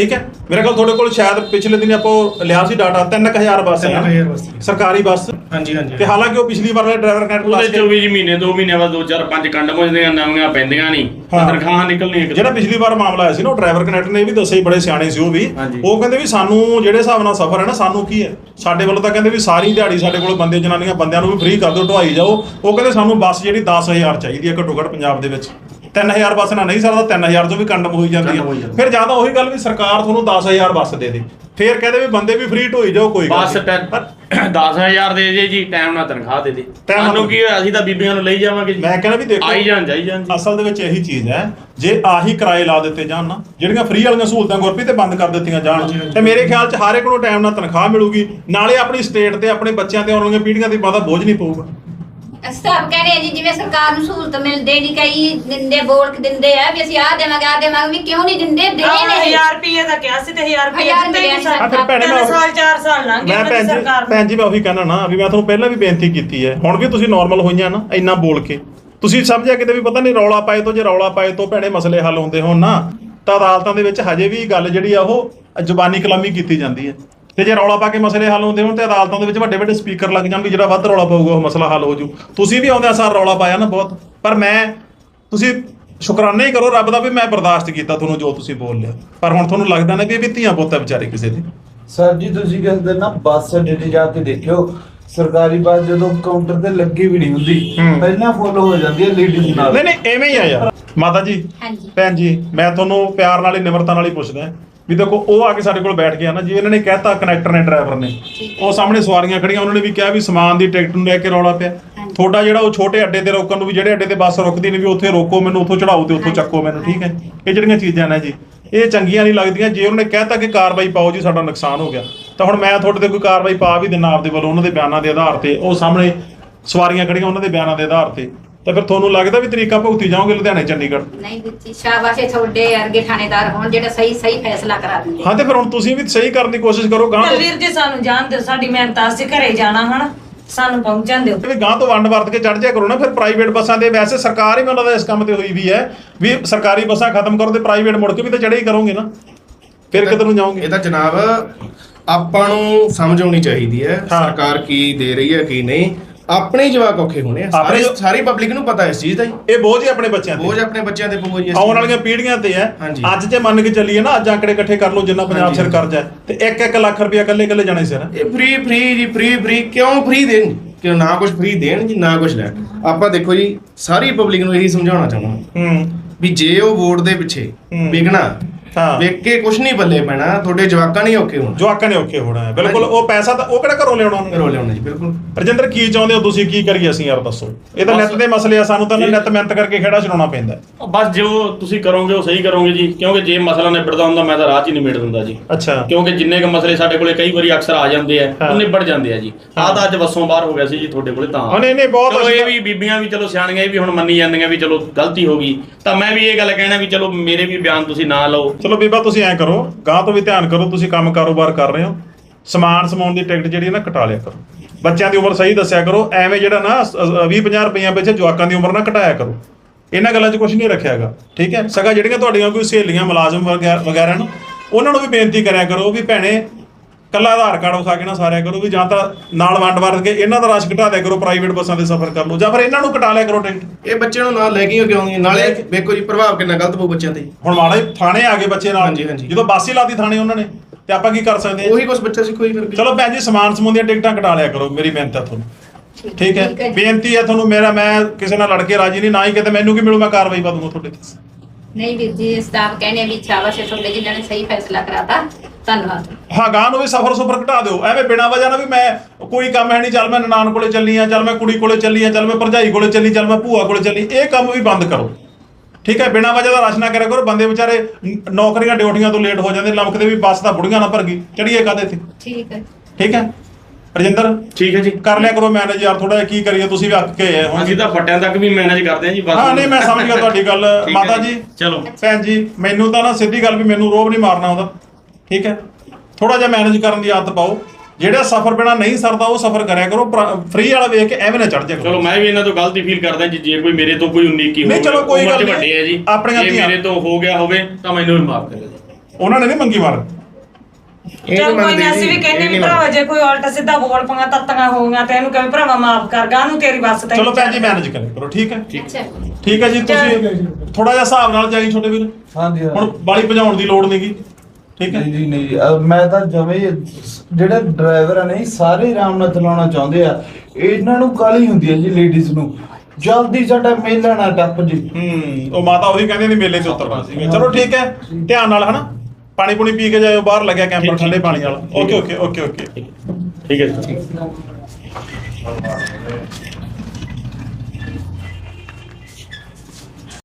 ਠੀਕ ਹੈ? ਮੇਰੇ ਕੋਲ ਤੁਹਾਡੇ ਕੋਲ ਸ਼ਾਇਦ ਪਿਛਲੇ ਦਿਨ ਆਪਾਂ ਲਿਆ ਸੀ ਡਾਟਾ 3000 ਬੱਸ ਹੈ 3000 ਬੱਸ। ਸਰਕਾਰੀ ਬੱਸ। ਹਾਂਜੀ ਹਾਂਜੀ। ਤੇ ਹਾਲਾਂਕਿ ਉਹ ਪਿਛਲੀ ਵਾਰ ਵਾਲੇ ਡਰਾਈਵਰ ਕਨੈਕਟ ਉਹਦੇ ਬੱਸ 24 ਜੀ ਮਹੀਨੇ 2 ਮਹੀਨੇ ਬਾਅਦ 2 4 5 ਕੰਡ ਮੁੱਝਦੀਆਂ ਨਵੀਆਂ ਪੈਂਦੀਆਂ ਨਹੀਂ। ਹਾਂ। ਤਨਖਾਹਾਂ ਨਿਕਲਣੀ ਇੱਕ ਜਿਹੜਾ ਪਿਛਲੀ ਵਾਰ ਮਾਮਲਾ ਆਇਆ ਸੀ ਨਾ ਉਹ ਡਰਾਈਵਰ ਕਨੈਕਟਰ ਨੇ ਇਹ ਵੀ ਦੱਸਿਆ ਸੀ ਬੜੇ ਸਿਆਣੇ ਸੀ ਉਹ ਵੀ। ਹਾਂਜੀ। ਉਹ ਕਹਿੰਦੇ ਵੀ ਸਾਨੂੰ ਜਿਹੜੇ ਹਿਸਾਬ ਨਾਲ ਸਫ਼ਰ ਹੈ ਨਾ ਸਾਨੂੰ ਕੀ ਹੈ? ਸਾਡੇ ਵੱਲੋਂ ਤਾਂ ਕਹਿੰਦੇ ਵੀ ਸਾਰੀ ਦਿਹਾੜੀ ਸਾਡੇ ਕੋਲ ਬੰਦੇ ਜਨਾਨੀਆਂ ਬੰਦਿਆਂ ਨੂੰ ਵੀ ਫ੍ਰੀ ਕਰ ਦਿਓ ਢਵਾਈ ਜਾਓ। ਉਹ ਕਹਿੰਦੇ ਸਾਨੂੰ ਬੱਸ ਜਿਹੜੀ 10000 ਚਾਹੀਦੀ ਹੈ ਘੱਟੋ ਘੱਟ ਪੰਜਾਬ ਦੇ ਵਿੱਚ। 3000 ਬੱਸ ਨਾਲ ਨਹੀਂ ਸਰਦਾ 3000 ਤੋਂ ਵੀ ਕੰਡਮ ਹੋਈ ਜਾਂਦੀ ਹੈ। ਫਿਰ ਜ਼ਿਆਦਾ ਉਹੀ ਗੱਲ ਵੀ ਸਰਕਾਰ ਤੁਹਾਨੂੰ 10000 ਬੱਸ ਦੇ ਦੇ। ਫਿਰ ਕਹਿੰਦੇ ਵੀ ਬੰਦੇ ਵੀ ਫ੍ਰੀ ਢੋਈ ਜਾਓ ਕੋਈ ਬਸ ਨਹੀਂ। ਪਰ 10000 ਦੇ ਜੇ ਜੀ ਟਾਈਮ ਨਾਲ ਤਨਖਾਹ ਦੇ ਦੇ। ਸਾਨੂੰ ਕੀ ਹੋਇਆ ਅਸੀਂ ਤਾਂ ਬੀਬੀਆਂ ਨੂੰ ਲਈ ਜਾਵਾਂਗੇ ਜੀ। ਮੈਂ ਕਹਿੰਦਾ ਵੀ ਦੇਖੋ ਆਈ ਜਾਣ ਜਾਈ ਜਾਣ ਜੀ। ਅਸਲ ਦੇ ਵਿੱਚ ਇਹੀ ਚੀਜ਼ ਹੈ ਜੇ ਆਹੀ ਕਿਰਾਏ ਲਾ ਦਿੱਤੇ ਜਾਣ ਨਾ ਜਿਹੜੀਆਂ ਫ੍ਰੀ ਵਾਲੀਆਂ ਸਹੂਲਤਾਂ ਗੁਰਪ੍ਰੀਤ ਤੇ ਬੰਦ ਕਰ ਦਿੱਤੀਆਂ ਜਾਣ ਤੇ ਮੇਰੇ ਖਿਆਲ 'ਚ ਹਰ ਇੱਕ ਨੂੰ ਟਾਈਮ ਨਾਲ ਤਨਖਾਹ ਮਿਲੂਗੀ ਨਾਲੇ ਆਪਣੀ ਸਟੇਟ ਤੇ ਆਪਣੇ ਬੱਚਿਆਂ ਤੇ ਆਉਣ ਵਾਲੀਆਂ ਪੀੜ੍ਹੀਆਂ ਦੀ ਮਾਦਾ ਬੋਝ ਨਹੀਂ ਪਊਗਾ। ਸਭ ਕਹਿੰਦੇ ਆ ਜੀ ਜਿਵੇਂ ਸਰਕਾਰ ਨੂੰ ਸਹੂਲਤ ਮਿਲਦੇ ਨਹੀਂ ਕਈ ਦਿੰਦੇ ਬੋਲ ਕੇ ਦਿੰਦੇ ਆ ਵੀ ਅਸੀਂ ਆਹ ਦੇਵਾਂਗੇ ਆਹ ਦੇਵਾਂਗੇ ਵੀ ਕਿਉਂ ਨਹੀਂ ਦਿੰਦੇ? ਦੇ ਨਹੀਂ। 1000 ਰੁਪਏ ਦਾ ਕਿਹਾ ਸੀ ਤੇ 1000 ਰੁਪਏ ਹਜ਼ਾਰ ਦਿੱਤੇ ਨਹੀਂ ਮਿਲਿਆ ਆ ਫਿਰ ਭੈਣੇ ਤਿੰਨ ਮੈਂ ਸਾਲ 4 ਸਾਲ ਲੰਘ ਗਏ ਮੈਂ ਉਹਨਾਂ ਭੈਣ ਦੀ ਜੀ ਸਰਕਾਰ ਨੂੰ। ਭੈਣ ਜੀ ਮੈਂ ਉਹੀ ਕਹਿਣਾ ਨਾ ਵੀ ਮੈਂ ਤੁਹਾਨੂੰ ਪਹਿਲਾਂ ਵੀ ਬੇਨਤੀ ਕੀਤੀ ਹੈ। ਹੁਣ ਵੀ ਤੁਸੀਂ ਨਾਰਮਲ ਹੋਈਆਂ ਨਾ ਇੰਨਾ ਬੋਲ ਕੇ। ਤੁਸੀਂ ਸਮਝਿਆ ਕਿਤੇ ਵੀ ਪਤਾ ਨਹੀਂ ਰੌਲਾ ਪਾਏ ਤੋਂ ਜੇ ਰੌਲਾ ਪਾਏ ਤੋਂ ਭੈਣੇ ਮਸਲੇ ਹੱਲ ਹੁੰਦੇ ਹੋਣ ਨਾ ਤਾਂ ਅਦਾਲਤਾਂ ਦੇ ਵਿੱਚ ਹਜੇ ਵੀ ਗੱਲ ਜਿਹੜੀ ਆ ਉਹ ਜ਼ੁਬਾਨੀ ਕਲਾਮੀ ਕੀਤੀ ਜਾਂਦੀ ਹੈ। ਤੇ ਜੇ ਰੌਲਾ ਪਾ ਕੇ ਮਸਲੇ ਹੱਲ ਹੁੰਦੇ ਹੋਣ ਤੇ ਅਦਾਲਤਾਂ ਦੇ ਵਿੱਚ ਵੱਡੇ ਵੱਡੇ ਸਪੀਕਰ ਲੱਗ ਜਾਣ ਵੀ ਜਿਹੜਾ ਵੱਧ ਰੌਲਾ ਪਾਊਗਾ ਉਹ ਮਸਲਾ ਹੱਲ ਹੋ ਜੂ। ਤੁਸੀਂ ਵੀ ਆਉਂਦਿਆਂ ਸਾਰ ਰੌਲਾ ਪਾਇਆ ਨਾ ਬਹੁਤ। ਪਰ ਮੈਂ ਤੁਸੀਂ ਸ਼ੁਕਰਾਨਾ ਹੀ ਕਰੋ ਰੱਬ ਦਾ ਵੀ ਮੈਂ ਬਰਦਾਸ਼ਤ ਕੀਤਾ ਤੁਹਾਨੂੰ ਜੋ ਤੁਸੀਂ ਬੋਲ ਲਿਆ। ਪਰ ਹੁਣ ਤੁਹਾਨੂੰ ਲੱਗਦਾ ਨਾ ਵੀ ਇਹ ਵੀ ਧੀਆਂ ਪੁੱਤ ਹੈ ਵਿਚਾਰੇ ਕਿਸੇ ਦੇ। ਸਰ ਜੀ ਤੁਸੀਂ ਕਹਿੰਦੇ ਨਾ ਬੱਸ ਅੱਡੇ ਤੇ ਜਾ ਕੇ ਦੇਖਿਓ ਸਰਕਾਰੀ ਬੱਸ ਜਦੋਂ ਕਾਊਂਟਰ ਤੇ ਲੱਗੀ ਵੀ ਨਹੀਂ ਹੁੰਦੀ। ਪਹਿਲਾਂ ਫੋਲੋ ਹੋ ਜਾਂਦੀ ਹੈ ਲੇਡੀਜ਼ ਨਾਲ। ਨਹੀਂ ਨਹੀਂ ਐਵੇਂ ਹੀ ਆ ਯਾਰ। ਮਾਤਾ ਜੀ ਹਾਂਜੀ। ਭੈਣ ਜੀ ਮੈਂ ਤੁਹਾਨੂੰ ਪਿਆਰ ਨਾਲ ਹੀ ਨਿਮਰਤਾ ਨਾਲ ਹੀ ਪੁੱਛਦਾ। ਵੀ ਦੇਖੋ ਉਹ ਆ ਕੇ ਸਾਡੇ ਕੋਲ ਬੈਠ ਗਿਆ ਨਾ ਜੀ ਇਹਨਾਂ ਨੇ ਕਹਿਤਾ ਕਨੈਕਟਰ ਨੇ ਡਰਾਈਵਰ ਨੇ ਉਹ ਸਾਹਮਣੇ ਸਵਾਰੀਆਂ ਖੜੀਆਂ ਉਹਨਾਂ ਨੇ ਵੀ ਕਿਹਾ ਵੀ ਸਮਾਨ ਦੀ ਟਿਕਟ ਨੂੰ ਲੈ ਕੇ ਰੌਲਾ ਪਿਆ। ਤੁਹਾਡਾ ਜਿਹੜਾ ਉਹ ਛੋਟੇ ਅੱਡੇ ਤੇ ਰੋਕਣ ਨੂੰ ਵੀ ਜਿਹੜੇ ਅੱਡੇ ਤੇ ਬੱਸ ਰੁਕਦੀ ਨਹੀਂ ਵੀ ਉੱਥੇ ਰੋਕੋ ਮੈਨੂੰ ਉੱਥੋਂ ਚੜਾਓ ਤੇ ਉੱਥੋਂ ਚੱਕੋ ਮੈਨੂੰ ਠੀਕ ਹੈ ਇਹ ਜਿਹੜੀਆਂ ਚੀਜ਼ਾਂ ਨੇ ਜੀ ਇਹ ਚੰਗੀਆਂ ਨਹੀਂ ਲੱਗਦੀਆਂ। ਜੇ ਉਹਨਾਂ ਨੇ ਕਹਿਤਾ ਕਿ ਕਾਰਵਾਈ ਪਾਓ ਜੀ ਸਾਡਾ ਨੁਕਸਾਨ ਹੋ ਗਿਆ। ਤਾਂ ਹੁਣ ਮੈਂ ਤੁਹਾਡੇ ਤੇ ਕੋਈ ਕਾਰਵਾਈ ਪਾ ਵੀ ਦਿੰਨਾ ਆਪਦੇ ਵੱਲੋਂ ਉਹਨਾਂ ਦੇ ਬਿਆਨਾਂ ਦੇ ਆਧਾਰ ਤੇ ਉਹ ਸਾਹਮਣੇ ਸਵਾਰੀਆਂ ਖੜੀਆਂ ਉਹਨਾਂ ਦੇ ਬਿਆਨਾਂ ਦੇ ਆਧਾਰ ਤੇ। ਤਾਂ ਫਿਰ ਤੁਹਾਨੂੰ ਲੱਗਦਾ ਵੀ ਤਰੀਕਾ ਭੁਗਤੀ ਜਾਓਗੇ ਲੁਧਿਆਣੇ ਚੰਡੀਗੜ੍ਹ? ਨਹੀਂ ਦਿੱਤੀ ਸ਼ਾਬਾਸ਼ ਤੁਹਾਡੇ ਵਰਗੇ ਥਾਣੇਦਾਰ ਹੋਣ ਜਿਹੜੇ ਸਹੀ ਸਹੀ ਫੈਸਲਾ ਕਰਾ ਦਿੰਦੇ ਹਾਂ ਤੇ ਫਿਰ ਹੁਣ ਤੁਸੀਂ ਵੀ ਸਹੀ ਕਰਨ ਦੀ ਕੋਸ਼ਿਸ਼ ਕਰੋ ਗਾਂ ਤੋਂ ਵੀਰ ਜੀ ਸਾਨੂੰ ਜਾਣ ਦਿਓ ਸਾਡੀ ਮਿਹਨਤ ਆ, ਅਸੀਂ ਘਰੇ ਜਾਣਾ ਹਨਾ? ਸਾਨੂੰ ਪਹੁੰਚਣ ਦਿਓ। ਵੀ ਗਾਂ ਤੋਂ ਵੰਡ ਵਰਤ ਕੇ ਚੜ ਜਾਇਆ ਕਰੋ ਨਾ ਫਿਰ ਪ੍ਰਾਈਵੇਟ ਬੱਸਾਂ ਦੇ ਵੈਸੇ ਸਰਕਾਰ ਹੀ ਮੈਨੂੰ ਲੱਗਦਾ ਇਸ ਕੰਮ ਤੇ ਹੋਈ ਵੀ ਹੈ ਵੀ ਸਰਕਾਰੀ ਬੱਸਾਂ ਖਤਮ ਕਰੋ ਤੇ ਪ੍ਰਾਈਵੇਟ ਮੁੜ ਕੇ ਵੀ ਤਾਂ ਚੜੇ ਹੀ ਕਰੋਗੇ ਨਾ। ਫਿਰ ਕਿੱਧਰ ਨੂੰ ਜਾਓਗੇ? ਇਹ ਤਾਂ ਜਨਾਬ ਆਪਾਂ ਨੂੰ ਸਮਝ ਆਉਣੀ ਚਾਹੀਦੀ ਹਾਂ। ਸਰਕਾਰ ਕੀ ਦੇ ਰਹੀ ਹੈ ਕੀ ਨਹੀਂ। ਆਪਣੇ ਹੀ ਜਵਾਕ ਔਖੇ ਹੋਣੇ ਆ। ਆਪਣੇ- ਸਾਰੀ ਸਾਰੀ ਪਬਲਿਕ ਨੂੰ ਪਤਾ ਇਸ ਚੀਜ਼ ਦਾ ਹੀ। ਇਹ ਬੋਝ ਹੀ ਆਪਣੇ ਬੱਚਿਆਂ ਤੇ। ਬੋਝ ਆਪਣੇ ਬੱਚਿਆਂ ਤੇ ਪਊਗਾ ਜੀ ਇਸ ਆਉਣ। ਵਾਲੀਆਂ ਪੀੜ੍ਹੀਆਂ ਤੇ ਹੈ। ਹਾਂਜੀ। ਅੱਜ ਜੇ ਮੰਨ ਕੇ ਚੱਲੀਏ ਨਾ ਅੱਜ ਆંકੜੇ ਇਕੱਠੇ ਕਰ ਲਓ ਜਿੰਨਾ ਪੰਜਾਬ ਹਾਂਜੀ, ਸਿਰ ਕਰਜ਼ਾ ਹੈ। ਤੇ 1-1 ਲੱਖ ਰੁਪਇਆ ਇਕੱਲੇ ਇਕੱਲੇ ਜਾਣੇ ਸਿਰ। ਇਹ ਫ੍ਰੀ ਫ੍ਰੀ ਜੀ ਫ੍ਰੀ ਫ੍ਰੀ ਕਿਉਂ ਫ੍ਰੀ ਦੇਣ? ਕਿ ਨਾ ਕੁਝ ਫ੍ਰੀ ਦੇਣ ਜੀ ਨਾ ਕੁਝ ਲੈਣ। ਆਪਾਂ ਦੇਖੋ ਜੀ ਸਾਰੀ ਪਬਲਿਕ ਨੂੰ ਇਹੀ ਸਮਝਾਉਣਾ ਚਾਹੁੰਦਾ। ਹੂੰ। ਵੀ ਜੇ ਉਹ ਵੋਟ ਦੇ ਪਿੱਛੇ ਹੂੰ। ਵਿਗਣਾ ਹਾਂ। ਵੇਖ ਕੇ ਕੁਝ ਨਹੀਂ ਬੱਲੇ ਪੈਣਾ ਤੁਹਾਡੇ ਜਵਾਕਾਂ ਨਹੀਂ ਔਖੇ ਹੋਣਾ। ਜਵਾਕਾਂ ਨੇ ਔਖੇ ਹੋਣਾ ਹੈ ਬਿਲਕੁਲ ਉਹ ਪੈਸਾ ਤਾਂ ਉਹ ਕਿਹੜਾ ਘਰੋਂ ਲਿਆਉਣਾ ਉਹਨੇ ਰੋਲੇ ਹੋਣੇ ਜੀ ਬਿਲਕੁਲ। ਰਜਿੰਦਰ ਕੀ ਚਾਹੁੰਦੇ ਹੋ ਤੁਸੀਂ? ਕੀ ਕਰੀਏ ਅਸੀਂ? ਯਾਰ ਦੱਸੋ। ਇਹ ਤਾਂ ਬਸ- ਨਿੱਤ ਦੇ ਮਸਲੇ ਆ ਸਾਨੂੰ ਤਾਂ ਨਾ ਨਿੱਤ ਮਿਹਨਤ ਕਰਕੇ ਖੇੜਾ ਚਲਾਉਣਾ ਪੈਂਦਾ। ਹੈ। ਬਸ ਜੋ ਤੁਸੀਂ ਕਰੋਗੇ ਉਹ ਸਹੀ ਕਰੋਗੇ ਜੀ ਕਿਉਂਕਿ ਜੇ ਮਸਲਾ ਨਿਬੜਦਾ ਹੁੰਦਾ ਮੈਂ ਤਾਂ ਰਾਹ 'ਚ ਹੀ ਨਿਬੜ ਦਿੰਦਾ ਜੀ। ਅੱਛਾ। ਕਿਉਂਕਿ ਜਿੰਨੇ ਕ ਮਸਲੇ ਸਾਡੇ ਕੋਲੇ ਕਈ ਵਾਰੀ ਅਕਸਰ ਆ ਜਾਂਦੇ ਆ ਹਾਂ। ਉਹ ਨਿਬੜ ਜਾਂਦੇ ਆ ਜੀ। ਆਹ ਤਾਂ ਅੱਜ ਵਸੋਂ ਬਾਹਰ ਹੋ ਗਿਆ ਸੀ ਜੀ ਤੁਹਾਡੇ ਕੋਲੇ ਤਾਂ। ਹਾਂ, ਨਹੀਂ, ਨਹੀਂ, ਬਹੁਤ ਚਲੋ ਇਹ ਵੀ ਬੀਬੀਆਂ ਵੀ ਚਲੋ ਸਿਆਣੀਆਂ ਇਹ ਵੀ ਹੁਣ ਮੰਨੀ ਜਾਂਦੀਆਂ ਵੀ ਚਲੋ ਗਲਤੀ ਹੋ ਗਈ। ਤਾਂ ਮੈਂ ਵੀ ਇਹ ਗੱਲ ਕਹਿਣਾ ਵੀ ਚਲੋ ਮੇਰੇ ਵੀ ਬਿਆਨ ਤੁਸੀਂ ਨਾ ਲਓ। ਚਲੋ ਬੀਬਾ ਤੁਸੀਂ ਐਂ ਕਰੋ ਗਾਂ ਤੋਂ ਵੀ ਧਿਆਨ ਕਰੋ, ਤੁਸੀਂ ਕੰਮ ਕਾਰੋਬਾਰ ਕਰ ਰਹੇ ਹੋ। ਸਮਾਨ ਸਮਾਉਣ ਦੀ ਟਿਕਟ ਜਿਹੜੀ ਹੈ ਨਾ, ਘਟਾ ਲਿਆ ਕਰੋ। ਬੱਚਿਆਂ ਦੀ ਉਮਰ ਸਹੀ ਦੱਸਿਆ ਕਰੋ, ਐਵੇਂ ਜਿਹੜਾ ਨਾ 20 50 ਰੁਪਈਆ ਵਿੱਚ ਜਵਾਕਾਂ ਦੀ ਉਮਰ ਨਾ ਘਟਾਇਆ ਕਰੋ। ਇਹਨਾਂ ਗੱਲਾਂ 'ਚ ਕੁਝ ਨਹੀਂ ਰੱਖਿਆਗਾ ਠੀਕ ਹੈ? ਸਗਾ ਜਿਹੜੀਆਂ ਤੁਹਾਡੀਆਂ ਕੋਈ ਸਹੇਲੀਆਂ, ਮੁਲਾਜ਼ਮ ਵਗੈ- ਵਗੈਰਾ ਨੂੰ, ਉਹਨਾਂ ਨੂੰ ਵੀ ਬੇਨਤੀ ਕਰਿਆ ਕਰੋ ਵੀ ਭੈਣੇ ਕੱਲਾ ਆਧਾਰ ਕਾਰਡ ਵਿਖਾ ਕੇ ਨਾ ਸਾਰਿਆ ਕਰੋ ਵੀ ਜਾਂ ਤਾਂ ਨਾਲ ਵੰਡ ਵੰਡ ਕੇ ਇਹਨਾਂ ਦਾ ਰਸ਼ ਘਟਾ ਦਿਆ ਕਰੋ ਪ੍ਰਾਈਵੇਟ ਬੱਸਾਂ ਦੇ ਸਫ਼ਰ ਕਰ ਲਓ ਜਾਂ ਫਿਰ ਇਹਨਾਂ ਨੂੰ ਘਟਾ ਲਿਆ ਕਰੋ ਟਿਕਟ। ਇਹ ਬੱਚਿਆਂ ਨੂੰ ਨਾਲ ਲੈ ਕੇ ਕਿਉਂ ਆਉਂਦੇ ਨਾਲੇ ਵੇਖੋ ਜੀ ਪ੍ਰਭਾਵ ਕਿੰਨਾ ਗਲਤ ਪਊ ਬੱਚਿਆਂ ਤੇ ਹੁਣ ਮਾੜਾ ਹੀ ਥਾਣੇ ਆ ਗਏ ਬੱਚੇ ਨਾਲ। ਹਾਂਜੀ, ਹਾਂਜੀ। ਜਦੋਂ ਬੱਸ ਹੀ ਲਾਤੀ ਥਾਣੇ ਉਹਨਾਂ ਨੇ ਤੇ ਆਪਾਂ ਕੀ ਕਰ ਸਕਦੇ ਹਾਂ? ਉਹੀ ਕੁਝ ਬੱਚਾ ਸਿੱਖੋ ਹੀ ਕਰਕੇ ਚਲੋ ਭੈਣ ਜੀ ਸਮਾਨ ਸਮੂਨ ਦੀਆਂ ਟਿਕਟਾਂ ਕਟਾ ਲਿਆ ਕਰੋ ਮੇਰੀ ਮਿਹਨਤ ਹੈ ਤੁਹਾਨੂੰ। ਠੀਕ ਹੈ ਜੀ। ਬੇਨਤੀ ਹੈ ਤੁਹਾਨੂੰ ਮੇਰਾ ਮੈਂ ਕਿਸੇ ਨਾਲ ਲੜ ਕੇ ਰਾਜੀ ਨਹੀਂ ਨਾ ਹੀ ਕਿਤੇ ਮੈਨੂੰ ਕੀ ਮਿਲੂ ਮੈਂ ਕਾਰਵਾਈ ਪਾ ਦੂੰਗਾ ਤੁਹਾਡੇ ਤੇ। ਨਹੀਂ ਵੀਰ ਜੀ ਸਟਾਫ ਕਹਿੰਦੇ ਵੀ ਸ਼ਾਬਾਸ਼ ਹੈ ਤੁਹਾਡੇ ਜਿਨ੍ਹਾਂ ਨੇ ਸਹੀ ਫੈਸਲਾ ਕਰਾਤਾ। ਧੰਨਵਾਦ। ਹਾਂ ਗਾਂ ਨੂੰ ਵੀ ਸਫਰ ਸੁਫਰ ਘਟਾ ਦਿਓ। ਐਵੇਂ ਬਿਨਾਂ ਵਜ੍ਹਾ ਨਾਲ ਵੀ ਮੈਂ ਕੋਈ ਕੰਮ ਹੈ ਨਹੀਂ ਚੱਲ ਮੈਂ ਨਨਾਣ ਕੋਲੇ ਚੱਲੀ ਆ ਚੱਲ ਮੈਂ ਕੁੜੀ ਕੋਲੇ ਚੱਲੀ ਆ ਚੱਲ ਮੈਂ ਭਰਜਾਈ ਕੋਲੇ ਚੱਲੀ ਚੱਲ ਮੈਂ ਭੂਆ ਕੋਲੇ ਚੱਲੀ ਇਹ ਕੰਮ ਵੀ ਬੰਦ ਕਰੋ। ਠੀਕ ਹੈ ਬਿਨਾਂ ਵਜ੍ਹਾ ਦਾ ਰਸ਼ ਨਾ ਕਰਿਆ ਕਰੋ ਬੰਦੇ ਵਿਚਾਰੇ ਨ- ਨੌਕਰੀਆਂ ਡਿਊਟੀਆਂ ਤੋਂ ਲੇਟ ਹੋ ਜਾਂਦੇ ਲਮਕਦੇ ਵੀ ਬੱਸ ਤਾਂ ਬੁੜੀਆਂ ਨਾ ਭਰ ਗਈ। ਚੜੀਏ ਕਾਦੇ ਤੇ ਠੀਕ ਹੈ। ਠੀਕ ਹੈ? ਰਜਿੰਦਰ? ਠੀਕ ਹੈ ਜੀ। ਕਰ ਲਿਆ ਕਰੋ ਮੈਨੇਜ ਯਾਰ ਥੋੜਾ ਕੀ ਕਰੀਏ ਤੁਸੀਂ ਵੀ ਅੱਕ ਕੇ ਆਏ ਹੋ। ਅਸੀਂ ਤਾਂ ਫੱਟਿਆਂ ਤੱਕ ਵੀ ਮੈਨੇਜ ਕਰਦੇ ਹਾਂ ਜੀ ਬਸ ਹਾਂ ਨਹੀਂ ਮੈਂ ਸਮਝ ਗਿਆ ਤੁਹਾਡੀ ਗੱਲ। ਮਾਤਾ ਜੀ ਚਲੋ। ਭੈਣ ਜੀ ਮੈਨੂੰ ਤਾਂ ਨਾ ਸਿੱਧੀ ਗੱਲ ਵੀ ਮੈਨੂੰ ਰੋਬ ਨਹੀਂ ਮਾਰਨਾ ਉਹਦਾ। ਠੀਕ ਹੈ? ਥੋੜਾ ਜਿਹਾ ਮੈਨੇਜ ਕਰਨ ਦੀ ਆਦਤ ਪਾਓ। ਜਿਹੜਾ ਸਫ਼ਰ ਬਿਨਾ ਨਹੀਂ ਸਰਦਾ ਉਹ ਸਫ਼ਰ ਕਰਿਆ ਕਰੋ। ਫ੍ਰੀ ਵਾਲਾ ਵੇਖ ਕੇ ਐਵੇਂ ਨਾ ਚੜ ਜਾ ਚਲੋ ਮੈਂ ਵੀ ਇਹਨਾਂ ਤੋਂ ਗਲਤੀ ਫੀਲ ਕਰਦਾ ਜੀ ਜੇ ਕੋਈ ਮੇਰੇ ਤੋਂ ਕੋਈ 19 ਕੀ ਨਹੀਂ, ਚਲੋ ਕੋਈ ਗੱਲ ਨਹੀਂ। ਵੱਡੇ ਜੀ। ਆਪਣੀਆਂ ਜੇ ਧੀਆਂ- ਮੇਰੇ ਤੋਂ ਹੋ ਗਿਆ ਹੋਵੇ ਤਾਂ ਮੈਨੂੰ ਵੀ ਮਾਫ ਕਰਿਓ ਉਹਨਾਂ ਨੇ ਨਹੀਂ ਮੰਗੀ ਮਾਰ। ਇਹ ਚਲ ਕੋਈ ਮੰਨਦੇ ਨਹੀਂ ਅਸੀਂ ਵੀ ਕਹਿੰਦੇ ਵੀ ਨਹੀਂ ਭਰਾਵਾ ਜੇ ਕੋਈ ਉਲਟਾ ਸਿੱਧਾ ਬੋਲ ਪੰਗਾ ਤੱਤੀਆਂ ਹੋਈਆਂ ਤੇ ਇਹਨੂੰ ਕਹੇ ਭਰਾਵਾ ਮਾਫ ਕਰ ਗਾ ਨੂੰ ਤੇਰੀ ਬੱਸ ਤੇ ਚਲੋ ਭੈਣ ਜੀ ਮੈਨੇਜ ਕਰੋ ਠੀਕ ਹੈ? ਠੀਕ। ਹੈ ਜੀ ਤੁਸੀਂ ਥੋੜਾ ਜਿਹਾ ਹਿਸਾਬ ਨਾਲ ਜਾਈ ਛੋਟੇ ਵੀਰ। ਹਾਂਜੀ। ਹੁਣ ਬਾਲੀ ਭਜਾਉਣ ਦੀ ਲੋੜ ਨਹੀਂਗੀ ਠੀਕ ਹੈ। ਨਹੀਂ ਜੀ ਨਹੀਂ ਜੀ, ਅਹ ਮੈਂ ਤਾਂ ਜਮੇ ਜਿਹੜੇ ਡਰਾਈਵਰ ਆ ਨਹੀਂ ਸਾਰੇ ਆਰਾਮ ਨਾਲ ਚਲਾਉਣਾ ਚਾਹੁੰਦੇ ਆ। ਇਹਨਾਂ ਨੂੰ ਕਾਲੀ ਹੁੰਦੀ ਹੈ ਜੀ ਲੇਡੀਜ਼ ਨੂੰ। ਜਲਦੀ ਸਾਡਾ ਮੇਲਾ ਨਾ ਟੱਪ ਜੀ। ਹੂੰ ਉਹ ਮਾਤਾ ਉਹੀ ਕਹਿੰਦੇ ਨੇ ਮੇਲੇ 'ਚ ਉਤਰਨਾ ਸੀਗਾ ਚਲੋ ਠੀਕ ਹੈ ਧਿਆਨ ਨਾਲ ਹਨਾ? ਪਾਣੀ ਪੂਣੀ ਪੀ ਕੇ ਜਾਇਓ ਬਾਹਰ ਲੱਗਿਆ ਕੈਂਪਰ ਠੰਡੇ ਪਾਣੀ ਵਾਲਾ। Okay okay okay okay. ਠੀਕ ਹੈ ਜੀ।